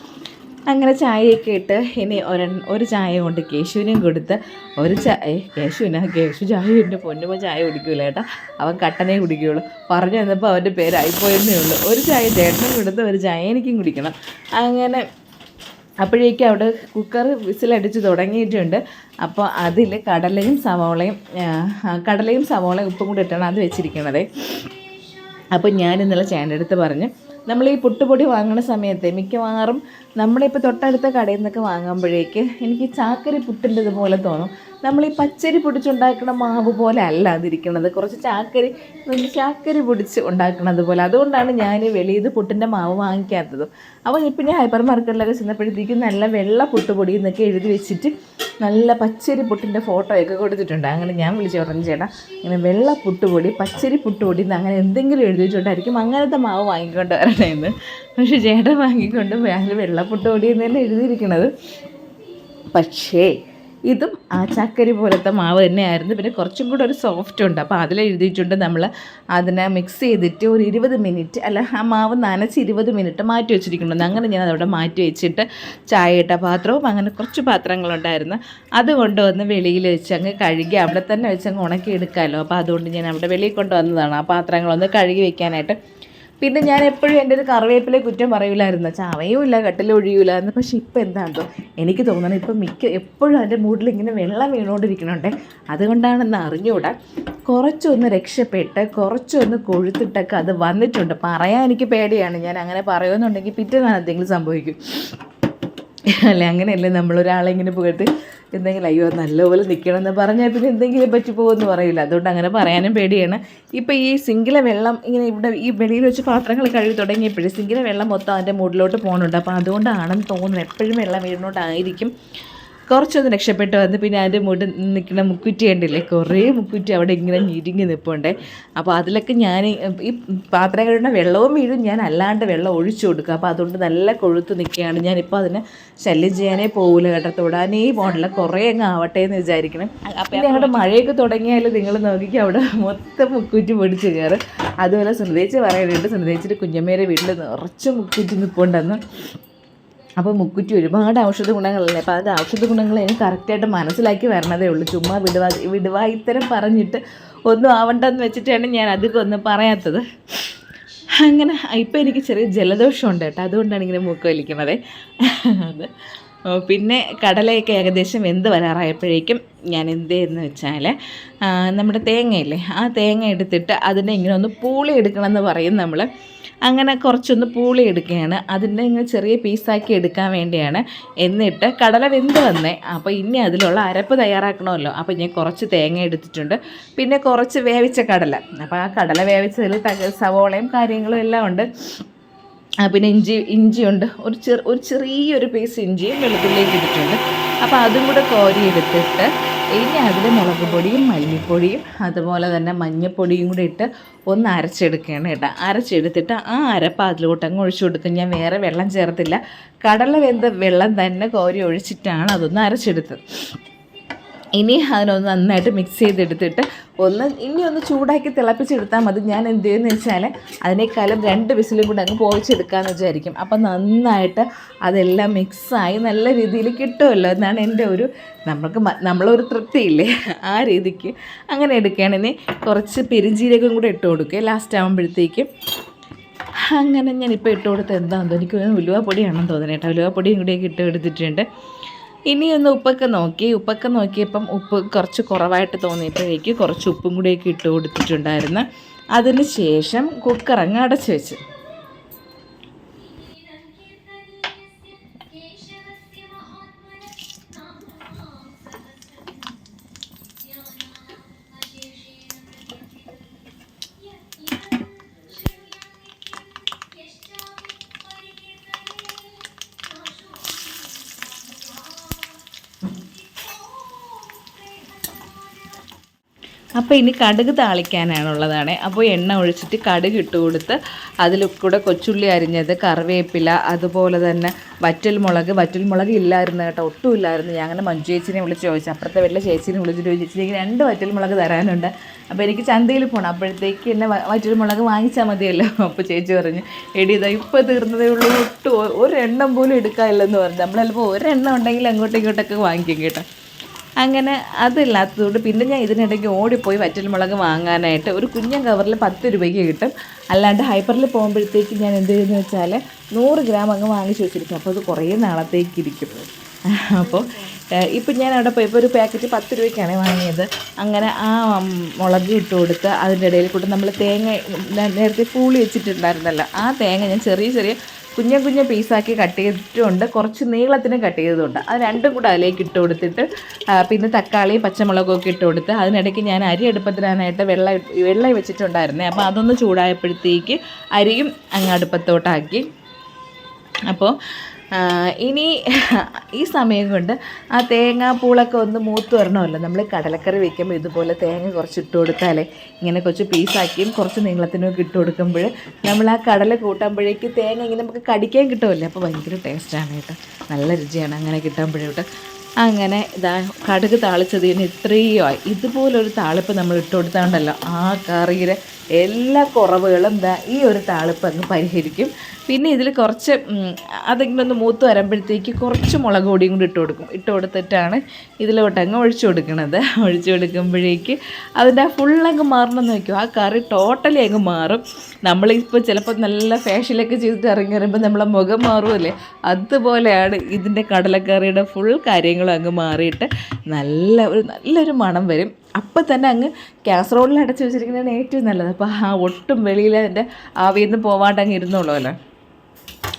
അങ്ങനെ ചായയൊക്കെ ഇട്ട് ഇനി ഒരെ ഒരു ചായ കൊണ്ട് കേശുവിനും കൊടുത്ത് ഒരു ചായ കേശുവിനാ? കേശു ചായ എന്റെ പൊന്നുമ്പോൾ ചായ കുടിക്കൂല ഏട്ടാ അവൻ കട്ടനേ കുടിക്കുകയുള്ളൂ പറഞ്ഞു വന്നപ്പോൾ അവന്റെ പേരായിപ്പോയെന്നേ ഉള്ളൂ. ഒരു ചായ ചേട്ടനും കൊടുത്ത് ഒരു ചായ എനിക്കും കുടിക്കണം. അങ്ങനെ അപ്പോഴേക്കും അവിടെ കുക്കർ വിസിലടിച്ച് തുടങ്ങിയിട്ടുണ്ട്. അപ്പോൾ അതിൽ കടലയും സവോളയും കടലയും സവോളയും ഉപ്പും കൂടി ഇട്ടാണ് അത് വെച്ചിരിക്കണത്. അപ്പോൾ ഞാൻ ഇന്നലെ ചേട്ടന്റെ അടുത്ത് പറഞ്ഞ് നമ്മൾ ഈ പുട്ടുപൊടി വാങ്ങുന്ന സമയത്ത് മിക്കവാറും നമ്മളിപ്പോൾ തൊട്ടടുത്ത കടയിൽ നിന്നൊക്കെ വാങ്ങുമ്പോഴേക്ക് എനിക്ക് ചാക്കരി പുട്ടിന്റെ ഇതുപോലെ തോന്നും. നമ്മൾ ഈ പച്ചരി പൊടിച്ചുണ്ടാക്കുന്ന മാവ് പോലെ അല്ല അതിരിക്കുന്നത് കുറച്ച് ചാക്കരി ചാക്കരി പൊടിച്ച് ഉണ്ടാക്കുന്നത് പോലെ. അതുകൊണ്ടാണ് ഞാൻ നിന്ന് പുട്ടിന്റെ മാവ് വാങ്ങിക്കാത്തത്. അപ്പോൾ ഇപ്പം ഞാൻ ഹൈപ്പർ മാർക്കറ്റിലൊക്കെ ചെന്നപ്പോഴത്തേക്കും നല്ല വെള്ള പുട്ടുപൊടി എന്നൊക്കെ എഴുതി വെച്ചിട്ട് നല്ല പച്ചരി പുട്ടിന്റെ ഫോട്ടോയൊക്കെ കൊടുത്തിട്ടുണ്ട്. അങ്ങനെ ഞാൻ വിളിച്ചു പറഞ്ഞു ചേട്ടാ ഇങ്ങനെ വെള്ള പുട്ടുപൊടി പച്ചരി പുട്ടുപൊടി എന്ന് അങ്ങനെ എന്തെങ്കിലും എഴുതി വെച്ചിട്ടുണ്ടായിരിക്കും അങ്ങനത്തെ മാവ് വാങ്ങിക്കൊണ്ട് വരണേന്ന്. പക്ഷേ ചേട്ടൻ വാങ്ങിക്കൊണ്ട് വെള്ള പുട്ടുപൊടി എന്ന് എഴുതിയിരിക്കുന്നത് പക്ഷേ ഇതും ആ ചക്കരി പോലത്തെ മാവ് തന്നെയായിരുന്നു. പിന്നെ കുറച്ചും കൂടെ ഒരു സോഫ്റ്റ് ഉണ്ട്. അപ്പോൾ അതിൽ എഴുതിയിട്ടുണ്ട് നമ്മൾ അതിനെ മിക്സ് ചെയ്തിട്ട് ഒരു ഇരുപത് മിനിറ്റ് അല്ല ആ മാവ് നനച്ച് ഇരുപത് മിനിറ്റ് മാറ്റി വെച്ചിരിക്കുന്നുണ്ട്. അങ്ങനെ ഞാൻ അതവിടെ മാറ്റി വെച്ചിട്ട് ചായ ഇട്ട പാത്രവും അങ്ങനെ കുറച്ച് പാത്രങ്ങളുണ്ടായിരുന്നു അത് കൊണ്ടുവന്ന് വെളിയിൽ വെച്ച് അങ്ങ് കഴുകി അവിടെ തന്നെ വെച്ച് അങ്ങ് ഉണക്കി എടുക്കാമല്ലോ അപ്പോൾ അതുകൊണ്ട് ഞാൻ അവിടെ വെളിയിൽ കൊണ്ടുവന്നതാണ് ആ പാത്രങ്ങളൊന്ന് കഴുകി വെക്കാനായിട്ട്. പിന്നെ ഞാൻ എപ്പോഴും എന്റെ ഒരു കറിവേപ്പിലെ കുറ്റം പറയില്ലായിരുന്നു ചാവയും ഇല്ല കട്ടിലും ഒഴിയൂല എന്ന്. പക്ഷെ ഇപ്പം എന്താണോ എനിക്ക് തോന്നുന്നത് ഇപ്പം മിക്ക എപ്പോഴും അതിന്റെ മൂഡിൽ ഇങ്ങനെ വെള്ളം വീണുകൊണ്ടിരിക്കണുണ്ടേ അതുകൊണ്ടാണെന്ന് അറിഞ്ഞുകൂടാ. കുറച്ചൊന്ന് രക്ഷപ്പെട്ട് കുറച്ചൊന്ന് കൊഴുത്തിട്ടൊക്കെ അത് വന്നിട്ടുണ്ട്. പറയാൻ എനിക്ക് പേടിയാണ്. ഞാൻ അങ്ങനെ പറയുമെന്നുണ്ടെങ്കിൽ പിറ്റേന്നാണ് എന്തെങ്കിലും സംഭവിക്കും. അല്ലേ? അങ്ങനെയല്ലേ നമ്മളൊരാളെ ഇങ്ങനെ പോയിട്ട് എന്തെങ്കിലും അയ്യോ നല്ലപോലെ നിൽക്കണം എന്ന് പറഞ്ഞാൽ പിന്നെ എന്തെങ്കിലും പറ്റി പോകുമെന്ന് പറയില്ല അതുകൊണ്ട് അങ്ങനെ പറയാനും പേടിയാണ്. ഇപ്പോൾ ഈ സിങ്കിലെ വെള്ളം ഇങ്ങനെ ഇവിടെ ഈ വെളിയിൽ വെച്ച് പാത്രങ്ങൾ കഴുകി തുടങ്ങിയപ്പോഴും സിങ്കിലെ വെള്ളം മൊത്തം അതിന്റെ മുകളിലോട്ട് പോകുന്നുണ്ട് അപ്പോൾ അതുകൊണ്ടാണെന്ന് തോന്നുന്നു എപ്പോഴും വെള്ളം വീഴുന്നോണ്ടായിരിക്കും കുറച്ചൊന്ന് രക്ഷപ്പെട്ട് വന്ന് പിന്നെ അതിന്റെ മുട്ട് നിൽക്കുന്ന മുക്കുറ്റി ഉണ്ടല്ലേ കുറേ മുക്കുറ്റി അവിടെ ഇങ്ങനെ ഞെരുങ്ങി നിൽപ്പുണ്ട് അപ്പോൾ അതിലൊക്കെ ഞാൻ ഈ പാത്രം കഴുകുന്ന വെള്ളവും വീഴും. ഞാൻ അല്ലാണ്ട് വെള്ളം ഒഴിച്ചു കൊടുക്കുക അപ്പോൾ അതുകൊണ്ട് നല്ല കൊഴുത്ത് നിൽക്കുകയാണ്. ഞാനിപ്പോൾ അതിനെ ശല്യം ചെയ്യാനേ പോകില്ല കേട്ടോ. തൊടാനേ പോകണില്ല കുറേ അങ്ങ് ആവട്ടെ എന്ന് വിചാരിക്കണം അപ്പം ഞങ്ങളുടെ മഴയൊക്കെ തുടങ്ങിയാൽ നിങ്ങൾ നോക്കിക്കുക അവിടെ മൊത്തം മുക്കുറ്റി പൊടിച്ച് കയറും. അതുപോലെ സുനദേച്ചി പറയാനുണ്ട് സുനദേച്ചിയുടെ കുഞ്ഞമ്മേരെ വീട്ടിൽ നിറച്ച് മുക്കുറ്റി നിൽപ്പുണ്ടെന്ന് അപ്പോൾ മുക്കുറ്റി ഒരുപാട് ഔഷധ ഗുണങ്ങളല്ലേ? അപ്പോൾ അത് ഔഷധ ഗുണങ്ങൾ എനിക്ക് കറക്റ്റായിട്ട് മനസ്സിലാക്കി വരണതേ ഉള്ളൂ. ചുമ്മാ വിടുവാ വിടുവാ ഇത്തരം പറഞ്ഞിട്ട് ഒന്നും ആവണ്ടെന്ന് വെച്ചിട്ടാണ് ഞാൻ അധികം ഒന്നും പറയാത്തത്. അങ്ങനെ ഇപ്പം എനിക്ക് ചെറിയ ജലദോഷമുണ്ട് കേട്ടോ. അതുകൊണ്ടാണ് ഇങ്ങനെ മൂക്ക് വലിക്കുന്നത്. അത് പിന്നെ കടലയൊക്കെ ഏകദേശം വെന്ത് വരാറായപ്പോഴേക്കും ഞാൻ എന്ത് ചെയ്യുന്നു വെച്ചാൽ നമ്മുടെ തേങ്ങയില്ലേ ആ തേങ്ങ എടുത്തിട്ട് അതിനെ ഇങ്ങനെ ഒന്ന് പൂളി എടുക്കണം എന്ന് പറയും നമ്മൾ അങ്ങനെ കുറച്ചൊന്ന് പൂളി എടുക്കുകയാണ്. അതിന്റെ ഇങ്ങനെ ചെറിയ പീസാക്കി എടുക്കാൻ വേണ്ടിയാണ്. എന്നിട്ട് കടല വെന്ത് വന്നേ. അപ്പോൾ ഇനി അതിലുള്ള അരപ്പ് തയ്യാറാക്കണമല്ലോ. അപ്പോൾ ഞാൻ കുറച്ച് തേങ്ങ എടുത്തിട്ടുണ്ട്. പിന്നെ കുറച്ച് വേവിച്ച കടല. അപ്പോൾ ആ കടല വേവിച്ചതിൽ സവോളയും കാര്യങ്ങളും എല്ലാം ഉണ്ട്. പിന്നെ ഇഞ്ചി ഇഞ്ചിയുണ്ട്. ഒരു ചെറു ഒരു ചെറിയൊരു പീസ് ഇഞ്ചിയും വെളുത്തുള്ളിയും ഇട്ടിട്ടുണ്ട്. അപ്പോൾ അതും കൂടെ കോരി എടുത്തിട്ട് ഇനി അതിൽ മുളക് പൊടിയും മല്ലിപ്പൊടിയും അതുപോലെ തന്നെ മഞ്ഞൾപ്പൊടിയും കൂടി ഇട്ട് ഒന്ന് അരച്ചെടുക്കുകയാണ് കേട്ടോ. അരച്ചെടുത്തിട്ട് ആ അരപ്പ് അതിലോട്ട് അങ്ങ് ഒഴിച്ചു കൊടുക്കും. ഞാൻ വേറെ വെള്ളം ചേർത്തില്ല. കടല വെന്ത വെള്ളം തന്നെ കോരി ഒഴിച്ചിട്ടാണ് അതൊന്ന് അരച്ചെടുത്തത്. ഇനി അതിനൊന്ന് നന്നായിട്ട് മിക്സ് ചെയ്തെടുത്തിട്ട് ഒന്ന് ഇനി ഒന്ന് ചൂടാക്കി തിളപ്പിച്ചെടുത്താൽ മതി. ഞാൻ എന്ത് ചെയ്യുമെന്ന് വെച്ചാൽ അതിനേക്കാളും രണ്ട് വിസിലും കൂടെ അങ്ങ് പോയിച്ചെടുക്കാമെന്ന് വിചാരിക്കും. അപ്പം നന്നായിട്ട് അതെല്ലാം മിക്സായി നല്ല രീതിയിൽ കിട്ടുമല്ലോ എന്നാണ് എന്റെ ഒരു നമ്മൾക്ക് നമ്മളൊരു തൃപ്തിയില്ലേ? ആ രീതിക്ക് അങ്ങനെ എടുക്കുകയാണ്. ഇനി കുറച്ച് പെരിഞ്ജീരകം കൂടെ ഇട്ട് കൊടുക്കുക. ലാസ്റ്റ് ആകുമ്പോഴത്തേക്കും അങ്ങനെ ഞാനിപ്പോൾ ഇട്ട് കൊടുത്ത് എന്താണെന്നോ എനിക്ക് തോന്നുന്നു ഉലുവ പൊടിയാണെന്ന് തോന്നുന്നു കേട്ടോ. ഉലുവ പൊടിയും കൂടിയൊക്കെ ഇട്ട് എടുത്തിട്ടുണ്ട് ഇനി ഒന്ന് ഉപ്പൊക്കെ നോക്കി. ഉപ്പൊക്കെ നോക്കിയപ്പം ഉപ്പ് കുറച്ച് കുറവായിട്ട് തോന്നിയപ്പോഴേക്ക് കുറച്ച് ഉപ്പും കൂടിയൊക്കെ ഇട്ട് കൊടുത്തിട്ടുണ്ടായിരുന്നു. അതിന് ശേഷം കുക്കർ അങ്ങ് അടച്ചു വെച്ച്. അപ്പോൾ ഇനി കടുക് താളിക്കാനാണുള്ളതാണ്. അപ്പോൾ എണ്ണ ഒഴിച്ചിട്ട് കടുക് ഇട്ട് കൊടുത്ത് അതിൽ കൂടെ കൊച്ചുള്ളി അരിഞ്ഞത് കറിവേപ്പില അതുപോലെ തന്നെ വറ്റൽ മുളക് വറ്റൽ മുളക് ഇല്ലായിരുന്നു കേട്ടോ ഒട്ടും ഇല്ലായിരുന്നു. ഞാൻ അങ്ങനെ മഞ്ജു ചേച്ചിനെ വിളിച്ച് ചോദിച്ചു. അപ്പുറത്തെ വീട്ടിലെ ചേച്ചിനെ വിളിച്ചിട്ട് ചോദിച്ചു. എനിക്ക് രണ്ട് വറ്റൽ മുളക് തരാനുണ്ട്. അപ്പോൾ എനിക്ക് ചന്തയിൽ പോകണം അപ്പോഴത്തേക്ക് എന്നെ വറ്റൽ മുളക് വാങ്ങിച്ചാൽ മതിയല്ലോ. അപ്പോൾ ചേച്ചി പറഞ്ഞു എടി ഇതാ ഇപ്പോൾ തീർന്നതേ ഉള്ളൂ. ഒട്ടും ഒരെണ്ണം പോലും എടുക്കാനില്ലെന്ന് പറഞ്ഞു. നമ്മൾ ചിലപ്പോൾ ഒരെണ്ണം ഉണ്ടെങ്കിൽ അങ്ങോട്ടും ഇങ്ങോട്ടൊക്കെ വാങ്ങിക്കും കേട്ടോ. അങ്ങനെ അതില്ലാത്തതുകൊണ്ട് പിന്നെ ഞാൻ ഇതിനിടയ്ക്ക് ഓടിപ്പോയി വറ്റൽമുളക് വാങ്ങാനായിട്ട് ഒരു കുഞ്ഞൻ കവറിൽ പത്ത് രൂപയ്ക്ക് കിട്ടും. അല്ലാണ്ട് ഹൈപ്പറിൽ പോകുമ്പോഴത്തേക്ക് ഞാൻ എന്ത് ചെയ്യുന്നത് വെച്ചാൽ നൂറ് ഗ്രാം അങ്ങ് വാങ്ങിച്ചു വെച്ചിരിക്കും. അപ്പോൾ അത് കുറേ നാളത്തേക്ക് ഇരിക്കും. അപ്പോൾ ഇപ്പം ഞാൻ അവിടെ പോയപ്പോൾ ഒരു പാക്കറ്റ് പത്ത് രൂപയ്ക്കാണ് വാങ്ങിയത്. അങ്ങനെ ആ മുളക് ഇട്ട് കൊടുത്ത് അതിന്റെ ഇടയിൽ കൂടെ നമ്മൾ തേങ്ങ നേരത്തെ പൂളി വെച്ചിട്ടുണ്ടായിരുന്നല്ലോ. ആ തേങ്ങ ഞാൻ ചെറിയ ചെറിയ കുഞ്ഞ കുഞ്ഞ പീസാക്കി കട്ട് ചെയ്തിട്ടുണ്ട്. കുറച്ച് നീളത്തിന് കട്ട് ചെയ്തതുണ്ട് അത് രണ്ടും കൂടെ അതിലേക്ക് ഇട്ട് കൊടുത്തിട്ട് പിന്നെ തക്കാളി പച്ചമുളകൊക്കെ ഇട്ട് കൊടുത്ത് അതിനിടയ്ക്ക് ഞാൻ അരി അടുപ്പത്തിടാനായിട്ട് വെള്ളം വെള്ളം വെച്ചിട്ടുണ്ടായിരുന്നേ. അപ്പോൾ അതൊന്ന് ചൂടായപ്പോഴത്തേക്ക് അരിയും അങ്ങ് അടുപ്പത്തോട്ടാക്കി. അപ്പോൾ ഇനി ഈ സമയം കൊണ്ട് ആ തേങ്ങാപ്പൂളൊക്കെ ഒന്ന് മൂത്ത് വരണമല്ലോ. നമ്മൾ കടലക്കറി വെക്കുമ്പോൾ ഇതുപോലെ തേങ്ങ കുറച്ച് ഇട്ട് കൊടുത്താലേ ഇങ്ങനെ കുറച്ച് പീസാക്കിയും കുറച്ച് നീളത്തിനൊക്കെ ഇട്ട് കൊടുക്കുമ്പോൾ നമ്മൾ ആ കടല കൂട്ടുമ്പോഴേക്ക് തേങ്ങ ഇങ്ങനെ നമുക്ക് കടിക്കാൻ കിട്ടുമല്ലേ? അപ്പോൾ ഭയങ്കര ടേസ്റ്റാണ് കേട്ടോ. നല്ല രുചിയാണ് അങ്ങനെ കിട്ടുമ്പോഴേട്ട് അങ്ങനെ ഇതാ കടുക് താളിച്ചതിന് ഇത്രയും ആയി. ഇതുപോലൊരു താളിപ്പ് നമ്മൾ ഇട്ട് കൊടുത്താണ്ടല്ലോ ആ കറിയുടെ എല്ലാ കുറവുകളും എന്താ ഈ ഒരു താളിപ്പ് അങ്ങ് പരിഹരിക്കും. പിന്നെ ഇതിൽ കുറച്ച് അതെങ്കിലും ഒന്ന് മൂത്ത് വരുമ്പോഴത്തേക്ക് കുറച്ച് മുളക് പൊടിയും കൂടി ഇട്ട് കൊടുക്കും. ഇട്ട് കൊടുത്തിട്ടാണ് ഇതിലോട്ട് അങ്ങ് ഒഴിച്ചു കൊടുക്കണത്. ഒഴിച്ചു കൊടുക്കുമ്പോഴേക്ക് അതിന്റെ ആ ഫുള്ളങ്ങ് മാറണമെന്ന് വയ്ക്കും ആ കറി ടോട്ടലി അങ്ങ് മാറും. നമ്മളിപ്പോൾ ചിലപ്പോൾ നല്ല ഫേഷ്യലൊക്കെ ചെയ്തിട്ട് ഇറങ്ങി വരുമ്പോൾ നമ്മളെ മുഖം മാറുമല്ലേ അതുപോലെയാണ് ഇതിന്റെ കടലക്കറിയുടെ ഫുൾ കാര്യങ്ങളും അങ്ങ് മാറിയിട്ട് നല്ല ഒരു നല്ലൊരു മണം വരും. അപ്പം തന്നെ അങ്ങ് കാസറോളിൽ അടച്ച് വെച്ചിരിക്കുന്നതാണ് ഏറ്റവും നല്ലത്. അപ്പോൾ ആ ഒട്ടും വെളിയിൽ അതിന്റെ ആവിയിൽ നിന്ന് പോവാണ്ട് അങ്ങ് ഇരുന്നോളൂല്ലോ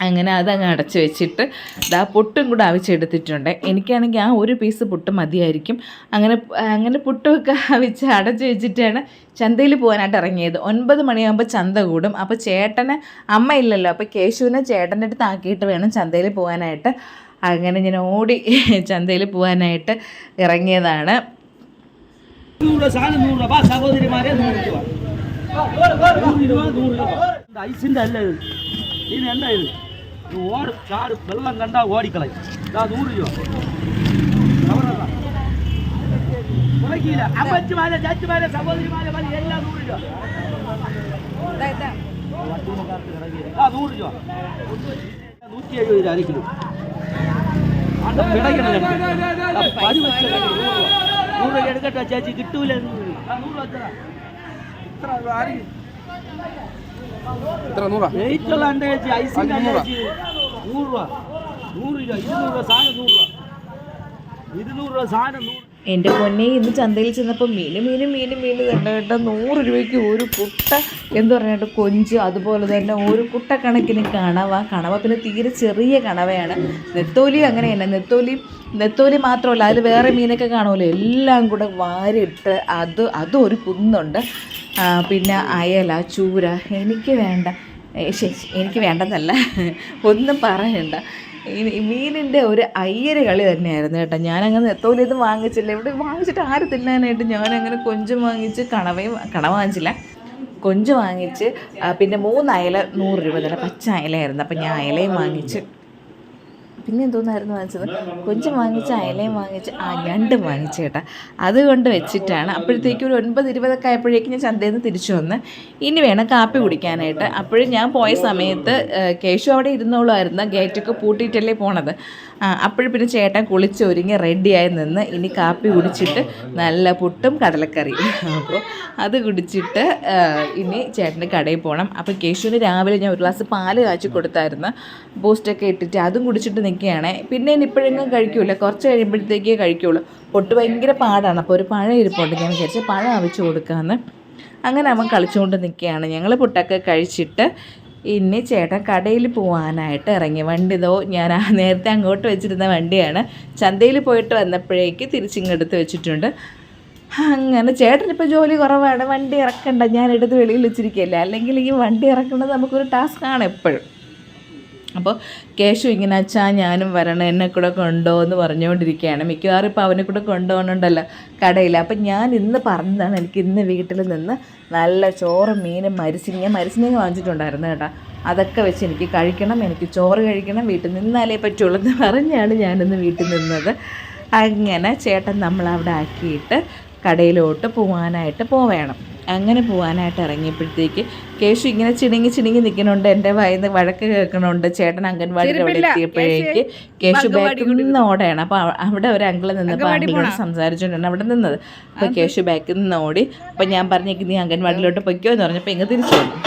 അങ്ങനെ അതങ്ങ് അടച്ച് വെച്ചിട്ട് ദാ പുട്ടും കൂടെ അവിച്ചെടുത്തിട്ടുണ്ട് എനിക്കാണെങ്കിൽ ആ ഒരു പീസ് പുട്ട് മതിയായിരിക്കും. അങ്ങനെ അങ്ങനെ പുട്ടുമൊക്കെ അവിച്ച് അടച്ച് വെച്ചിട്ടാണ് ചന്തയിൽ പോകാനായിട്ട് ഇറങ്ങിയത്. ഒൻപത് മണിയാകുമ്പോൾ ചന്ത കൂടും. അപ്പോൾ ചേട്ടന് അമ്മ ഇല്ലല്ലോ. അപ്പോൾ കേശുവിനെ ചേട്ടന്റെ അടുത്ത് ആക്കിയിട്ട് വേണം ചന്തയിൽ പോകാനായിട്ട്. അങ്ങനെ ഞാൻ ഓടി ചന്തയിൽ പോകാനായിട്ട് ഇറങ്ങിയതാണ്. நூறு ரூபா சாணி நூறு ரூபா சகோதரிமாரே நூறு ரூபா. நூறு ரூபா நூறு ரூபா. இந்த ஐசுண்டு அல்ல இது. இது என்ன இது? ஓடு சாடு வெள்ளம் கண்டா ஓடிக்கலை. நான் நூறு ரூபா. குறைக்கல ஜட்ஜு சகோதரி மாதிரி எல்லாம் நூறு ரூபா. நூறு ரூபா. நூற்றி எழுபது அரை கிலோ പിടയ്ക്കണം ഞങ്ങൾക്ക്. പരി വെച്ച നൂറ് രൂപ. നൂറ് രൂപ എടുക്കട്ടെ ചേച്ചി കിട്ടൂല നൂറ് രൂപ. ആ, നൂറ് രൂപ വെച്ചതാ. ഇത്ര രൂപ ആര്? വെയിറ്റ് എന്റെ പൊന്നെ ഇന്ന് ചന്തയിൽ ചെന്നപ്പോൾ മീന് മീന് മീന് മീന് തന്നെ കേട്ടോ നൂറ് രൂപയ്ക്ക് ഒരു കുട്ട എന്ന് പറഞ്ഞിട്ട് കൊഞ്ച് അതുപോലെ തന്നെ ഒരു കുട്ട കണക്കിന് കണവ. കണവ പിന്നെ തീരെ ചെറിയ കണവയാണ്. നെത്തോലി അങ്ങനെ തന്നെ നെത്തോലി നെത്തോലി മാത്രമല്ല അതിൽ വേറെ മീനൊക്കെ കാണുമല്ലോ. എല്ലാം കൂടെ വാരിയിട്ട് അത് അതും ഒരു കുന്നുണ്ട്. പിന്നെ അയല ചൂര എനിക്ക് വേണ്ട. എനിക്ക് വേണ്ടെന്നല്ല. ഒന്നും പറയണ്ട. ഈ- മീനിന്റെ ഒരു അയ്യര് കളി തന്നെയായിരുന്നു കേട്ടോ. ഞാനങ്ങനെ ഇത് വാങ്ങിച്ചില്ല. ഇവിടെ വാങ്ങിച്ചിട്ട് ആര് തിന്നാനായിട്ട് ഞാനങ്ങനെ കൊഞ്ചും വാങ്ങിച്ച് കണവയും കണവ വാങ്ങിച്ചില്ല. കൊഞ്ച് വാങ്ങിച്ച് പിന്നെ മൂന്ന് അയല നൂറ് രൂപ തന്നെ പച്ച അയലയായിരുന്നു. അപ്പം ഞാൻ അയലയും വാങ്ങിച്ച് പിന്നെ എന്തോന്നായിരുന്നു വാങ്ങിച്ചത്? കൊഞ്ചും വാങ്ങിച്ച് അയലയും വാങ്ങിച്ച് ആ ഞണ്ടും വാങ്ങിച്ചു കേട്ടാ. അതുകൊണ്ട് വെച്ചിട്ടാണ്. അപ്പോഴത്തേക്കും ഒരു ഒൻപത് ഇരുപതൊക്കെ ആയപ്പോഴേക്കും ഞാൻ ചന്തയിൽ നിന്ന് തിരിച്ചു വന്ന് ഇനി വേണം കാപ്പി കുടിക്കാനായിട്ട്. അപ്പോഴും ഞാൻ പോയ സമയത്ത് കേശു അവിടെ ഇരുന്നോളുമായിരുന്നു. ഗേറ്റൊക്കെ പൂട്ടിയിട്ടല്ലേ പോണത്. അപ്പോഴും പിന്നെ ചേട്ടൻ കുളിച്ച് ഒരുങ്ങി റെഡിയായി നിന്ന് ഇനി കാപ്പി കുടിച്ചിട്ട് നല്ല പുട്ടും കടലക്കറിയും. അപ്പോൾ അത് കുടിച്ചിട്ട് ഇനി ചേട്ടന്റെ കടയിൽ പോകണം അപ്പോൾ കേശുവിന് രാവിലെ ഞാൻ ഒരു ഗ്ലാസ് പാൽ കാച്ചി കൊടുത്തായിരുന്നു. ബൂസ്റ്റൊക്കെ ഇട്ടിട്ട് അതും കുടിച്ചിട്ട് നിൽക്കുകയാണ്. പിന്നെ ഇനി ഇപ്പോഴെങ്കിലും കഴിക്കൂല. കുറച്ച് കഴിയുമ്പോഴത്തേക്കേ കഴിക്കുള്ളൂ. പൊട്ട് ഭയങ്കര പാടാണ്. അപ്പോൾ ഒരു പഴം ഇരിപ്പുണ്ട് ഞാൻ വിചാരിച്ചു പഴം അവിച്ച് കൊടുക്കാമെന്ന് അങ്ങനെ അവൻ കളിച്ചുകൊണ്ട് നിൽക്കുകയാണ്. ഞങ്ങൾ പുട്ടൊക്കെ കഴിച്ചിട്ട് ഇനി ചേട്ടൻ കടയിൽ പോകാനായിട്ട് ഇറങ്ങി. വണ്ടി ഇതോ ഞാൻ ആ നേരത്തെ അങ്ങോട്ട് വെച്ചിരുന്ന വണ്ടിയാണ്. ചന്തയിൽ പോയിട്ട് വന്നപ്പോഴേക്ക് തിരിച്ചിങ്ങെടുത്ത് വെച്ചിട്ടുണ്ട്. അങ്ങനെ ചേട്ടനിപ്പോൾ ജോലി കുറവാണ് വണ്ടി ഇറക്കണ്ട. ഞാൻ എടുത്ത് വെളിയിൽ വെച്ചിരിക്കുകയല്ലേ? അല്ലെങ്കിൽ ഈ വണ്ടി ഇറക്കുന്നത് നമുക്കൊരു ടാസ്ക്കാണ് എപ്പോഴും. അപ്പോൾ കേശു ഇങ്ങനെ അച്ഛാ ഞാനും വരണം എന്നെ കൂടെ കൊണ്ടോ എന്ന് പറഞ്ഞുകൊണ്ടിരിക്കുകയാണ്. മിക്കവാറും ഇപ്പോൾ അവനെ കൂടെ കൊണ്ടുപോകണുണ്ടല്ലോ കടയിൽ. അപ്പം ഞാൻ ഇന്ന് പറഞ്ഞതാണ് എനിക്ക് ഇന്ന് വീട്ടിൽ നിന്ന് നല്ല ചോറ് മീനും മരിച്ചിനി ഞാൻ മരിച്ചിനി വാങ്ങിച്ചിട്ടുണ്ടായിരുന്നു കേട്ടോ. അതൊക്കെ വെച്ച് എനിക്ക് കഴിക്കണം എനിക്ക് ചോറ് കഴിക്കണം വീട്ടിൽ നിന്നാലേ പറ്റുള്ളൂ എന്ന് പറഞ്ഞാണ് ഞാനിന്ന് വീട്ടിൽ നിന്നത്. അങ്ങനെ ചേട്ടൻ നമ്മളവിടെ ആക്കിയിട്ട് കടയിലോട്ട് പോകാനായിട്ട് പോവേണം. അങ്ങനെ പോകാനായിട്ട് ഇറങ്ങിയപ്പോഴത്തേക്ക് കേശു ഇങ്ങനെ ചിണുങ്ങി ചിണുങ്ങി നിൽക്കുന്നുണ്ട്. എന്റെ വയന്ന് വഴക്ക് കേൾക്കണുണ്ട് ചേട്ടൻ അംഗൻവാടിയിൽ അവിടെ എത്തിയപ്പോഴേക്ക് കേശു ബാക്കിൽ നിന്ന് ഓടയാണ് അപ്പോൾ അവിടെ ഒരു അങ്കിൾ നിന്നപ്പോൾ അങ്കിളോട് സംസാരിച്ചുകൊണ്ടാണ് അവിടെ നിന്നത്. അപ്പോൾ കേശു ബാക്കിൽ നിന്ന് ഓടി. അപ്പോൾ ഞാൻ പറഞ്ഞേക്ക് നീ അംഗൻവാടിയിലോട്ട് പൊയ്ക്കോ എന്ന് പറഞ്ഞപ്പോൾ ഇങ്ങ് തിരിച്ചു വന്നു.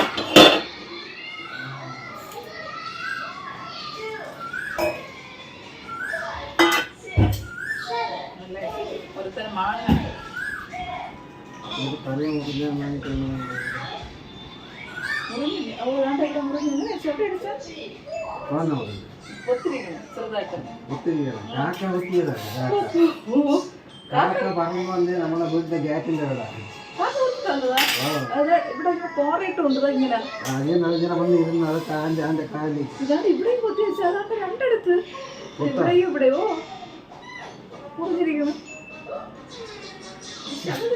കാക്ക. ഒത്തിയതാണ് കാക്ക പറഞ്ഞു വന്ന് നമ്മളെ വീട്ടിലെ ഗേറ്റിന്റെ അവിടെ. ഇങ്ങനെ അതേ നളിങ്ങനെ വന്ന് ഇരുന്ന് അത് കാലിന്റെ അതിന്റെ കാലിൽ കാക്ക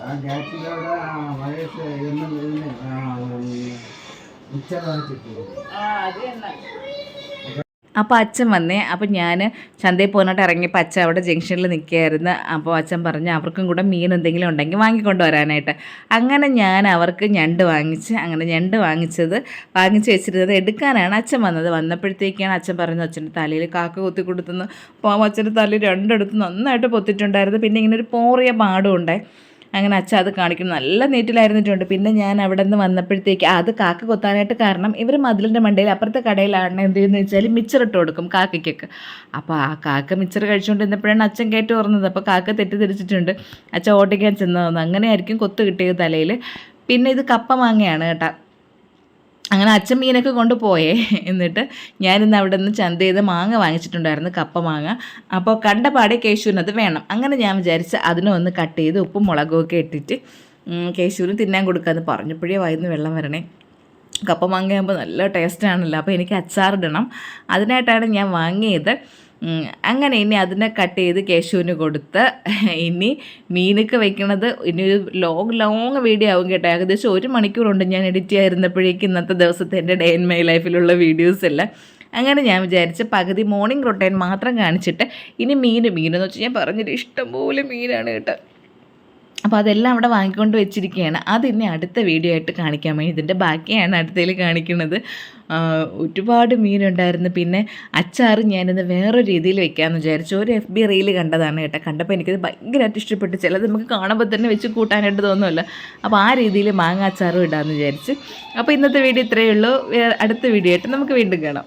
ആ ഗേറ്റിന്റെ അവിടെ വയസ്സ് എന്നും ഉച്ച കാണിച്ചിട്ടുണ്ട് അപ്പോൾ അച്ഛൻ വന്നേ. അപ്പോൾ ഞാൻ ചന്തയിൽ പോകാനായിട്ട് ഇറങ്ങിയപ്പോൾ അച്ഛൻ അവിടെ ജംഗ്ഷനിൽ നിൽക്കുകയായിരുന്നു. അപ്പോൾ അച്ഛൻ പറഞ്ഞു അവർക്കും കൂടെ മീൻ എന്തെങ്കിലും ഉണ്ടെങ്കിൽ വാങ്ങിക്കൊണ്ട് വരാനായിട്ട്. അങ്ങനെ ഞാൻ അവർക്ക് ഞണ്ട് വാങ്ങിച്ച് അങ്ങനെ ഞണ്ട് വാങ്ങിച്ചത് വാങ്ങിച്ച് വെച്ചിരുന്നത് എടുക്കാനാണ് അച്ഛൻ വന്നത്. വന്നപ്പോഴത്തേക്കാണ് അച്ഛൻ പറഞ്ഞത് അച്ഛന്റെ തലയിൽ കാക്ക കുത്തി കൊടുത്തുനിന്ന് അപ്പോൾ അച്ഛന്റെ തലയിൽ രണ്ടിടത്ത് നന്നായിട്ട് പൊത്തിട്ടുണ്ടായിരുന്നു പിന്നെ ഇങ്ങനെ ഒരു പോറിയ പാടും അങ്ങനെ അച്ഛൻ അത് കാണിക്കുന്നു നല്ല നീറ്റിലായിരുന്നിട്ടുണ്ട്. പിന്നെ ഞാൻ അവിടെ നിന്ന് വന്നപ്പോഴത്തേക്ക് അത് കാക്ക കൊത്താനായിട്ട് കാരണം ഇവർ മതിലിന്റെ മണ്ടയിൽ അപ്പുറത്തെ കടയിലാണ് എന്ത് ചെയ്യുന്നത് വെച്ചാൽ മിച്ചർ ഇട്ട് കൊടുക്കും കാക്കയ്ക്കൊക്കെ. അപ്പോൾ ആ കാക്ക മിച്ചർ കഴിച്ചുകൊണ്ട് ഇന്നപ്പോഴാണ് അച്ഛൻ കയറ്റി ഓർന്നത് അപ്പോൾ കാക്ക തെറ്റിദ്ധരിച്ചിട്ടുണ്ട്. അച്ഛൻ ഓട്ടിക്കാൻ ചെന്നതെന്ന് അങ്ങനെയായിരിക്കും കൊത്ത് കിട്ടിയത് തലയിൽ പിന്നെ ഇത് കപ്പ മാങ്ങയാണ് കേട്ടോ. അങ്ങനെ അച്ഛൻ മീനൊക്കെ കൊണ്ടുപോയേ. എന്നിട്ട് ഞാനിന്ന് അവിടെ നിന്ന് ചന്ത ചെയ്ത് മാങ്ങ വാങ്ങിച്ചിട്ടുണ്ടായിരുന്നു കപ്പ മാങ്ങ. അപ്പോൾ കണ്ട പാടെ കേശുവിന് അത് വേണം. അങ്ങനെ ഞാൻ വിചാരിച്ച് അതിനെ ഒന്ന് കട്ട് ചെയ്ത് ഉപ്പും മുളകും ഒക്കെ ഇട്ടിട്ട് കേശൂരിന് തിന്നാൻ കൊടുക്കാമെന്ന് പറഞ്ഞപ്പോഴേ വായിന്ന് വെള്ളം വരണേ. കപ്പ മാങ്ങയാകുമ്പോൾ നല്ല ടേസ്റ്റാണല്ലോ അപ്പോൾ എനിക്ക് അച്ചാറിടണം. അതിനായിട്ടാണ് ഞാൻ വാങ്ങിയത്. അങ്ങനെ ഇനി അതിനെ കട്ട് ചെയ്ത് കേശുവിന് കൊടുത്ത് ഇനി മീനൊക്കെ വെക്കണത് ഇനി ഒരു ലോങ് ലോങ് വീഡിയോ ആവും കേട്ടോ. ഏകദേശം ഒരു മണിക്കൂറുണ്ട് ഞാൻ എഡിറ്റ് ചെയ്യാതിരുന്നപ്പോഴേക്കും ഇന്നത്തെ ദിവസത്തെ എന്റെ ഡേ ഇൻ മൈ ലൈഫിലുള്ള വീഡിയോസ് എല്ലാം. അങ്ങനെ ഞാൻ വിചാരിച്ച് പകുതി മോർണിംഗ് റൊട്ടൈൻ മാത്രം കാണിച്ചിട്ട് ഇനി മീൻ മീനെന്ന് വെച്ച് ഞാൻ പറഞ്ഞിട്ട് ഇഷ്ടംപോലെ മീനാണ് കേട്ടോ. അപ്പോൾ അതെല്ലാം അവിടെ വാങ്ങിക്കൊണ്ട് വെച്ചിരിക്കുകയാണ്. അത് ഇനി അടുത്ത വീഡിയോ ആയിട്ട് കാണിക്കാൻ വേണ്ടി ഇതിന്റെ ബാക്കിയാണ് അടുത്തതിൽ കാണിക്കുന്നത്. ഒരുപാട് മീനുണ്ടായിരുന്നു. പിന്നെ അച്ചാർ ഞാനിന്ന് വേറൊരു രീതിയിൽ വെക്കാമെന്ന് വിചാരിച്ചു. ഒരു എഫ് ബി റീൽ കണ്ടതാണ് കേട്ടോ. കണ്ടപ്പോൾ എനിക്കത് ഭയങ്കരമായിട്ട് ഇഷ്ടപ്പെട്ടു. ചിലത് നമുക്ക് കാണുമ്പോൾ തന്നെ വെച്ച് കൂട്ടാനായിട്ട് തോന്നുമല്ലോ. അപ്പോൾ ആ രീതിയിൽ മാങ്ങ അച്ചാറും ഇടാമെന്ന് വിചാരിച്ച്. അപ്പോൾ ഇന്നത്തെ വീഡിയോ ഇത്രയേ ഉള്ളൂ. അടുത്ത വീഡിയോ ആയിട്ട് നമുക്ക് വീണ്ടും കാണാം.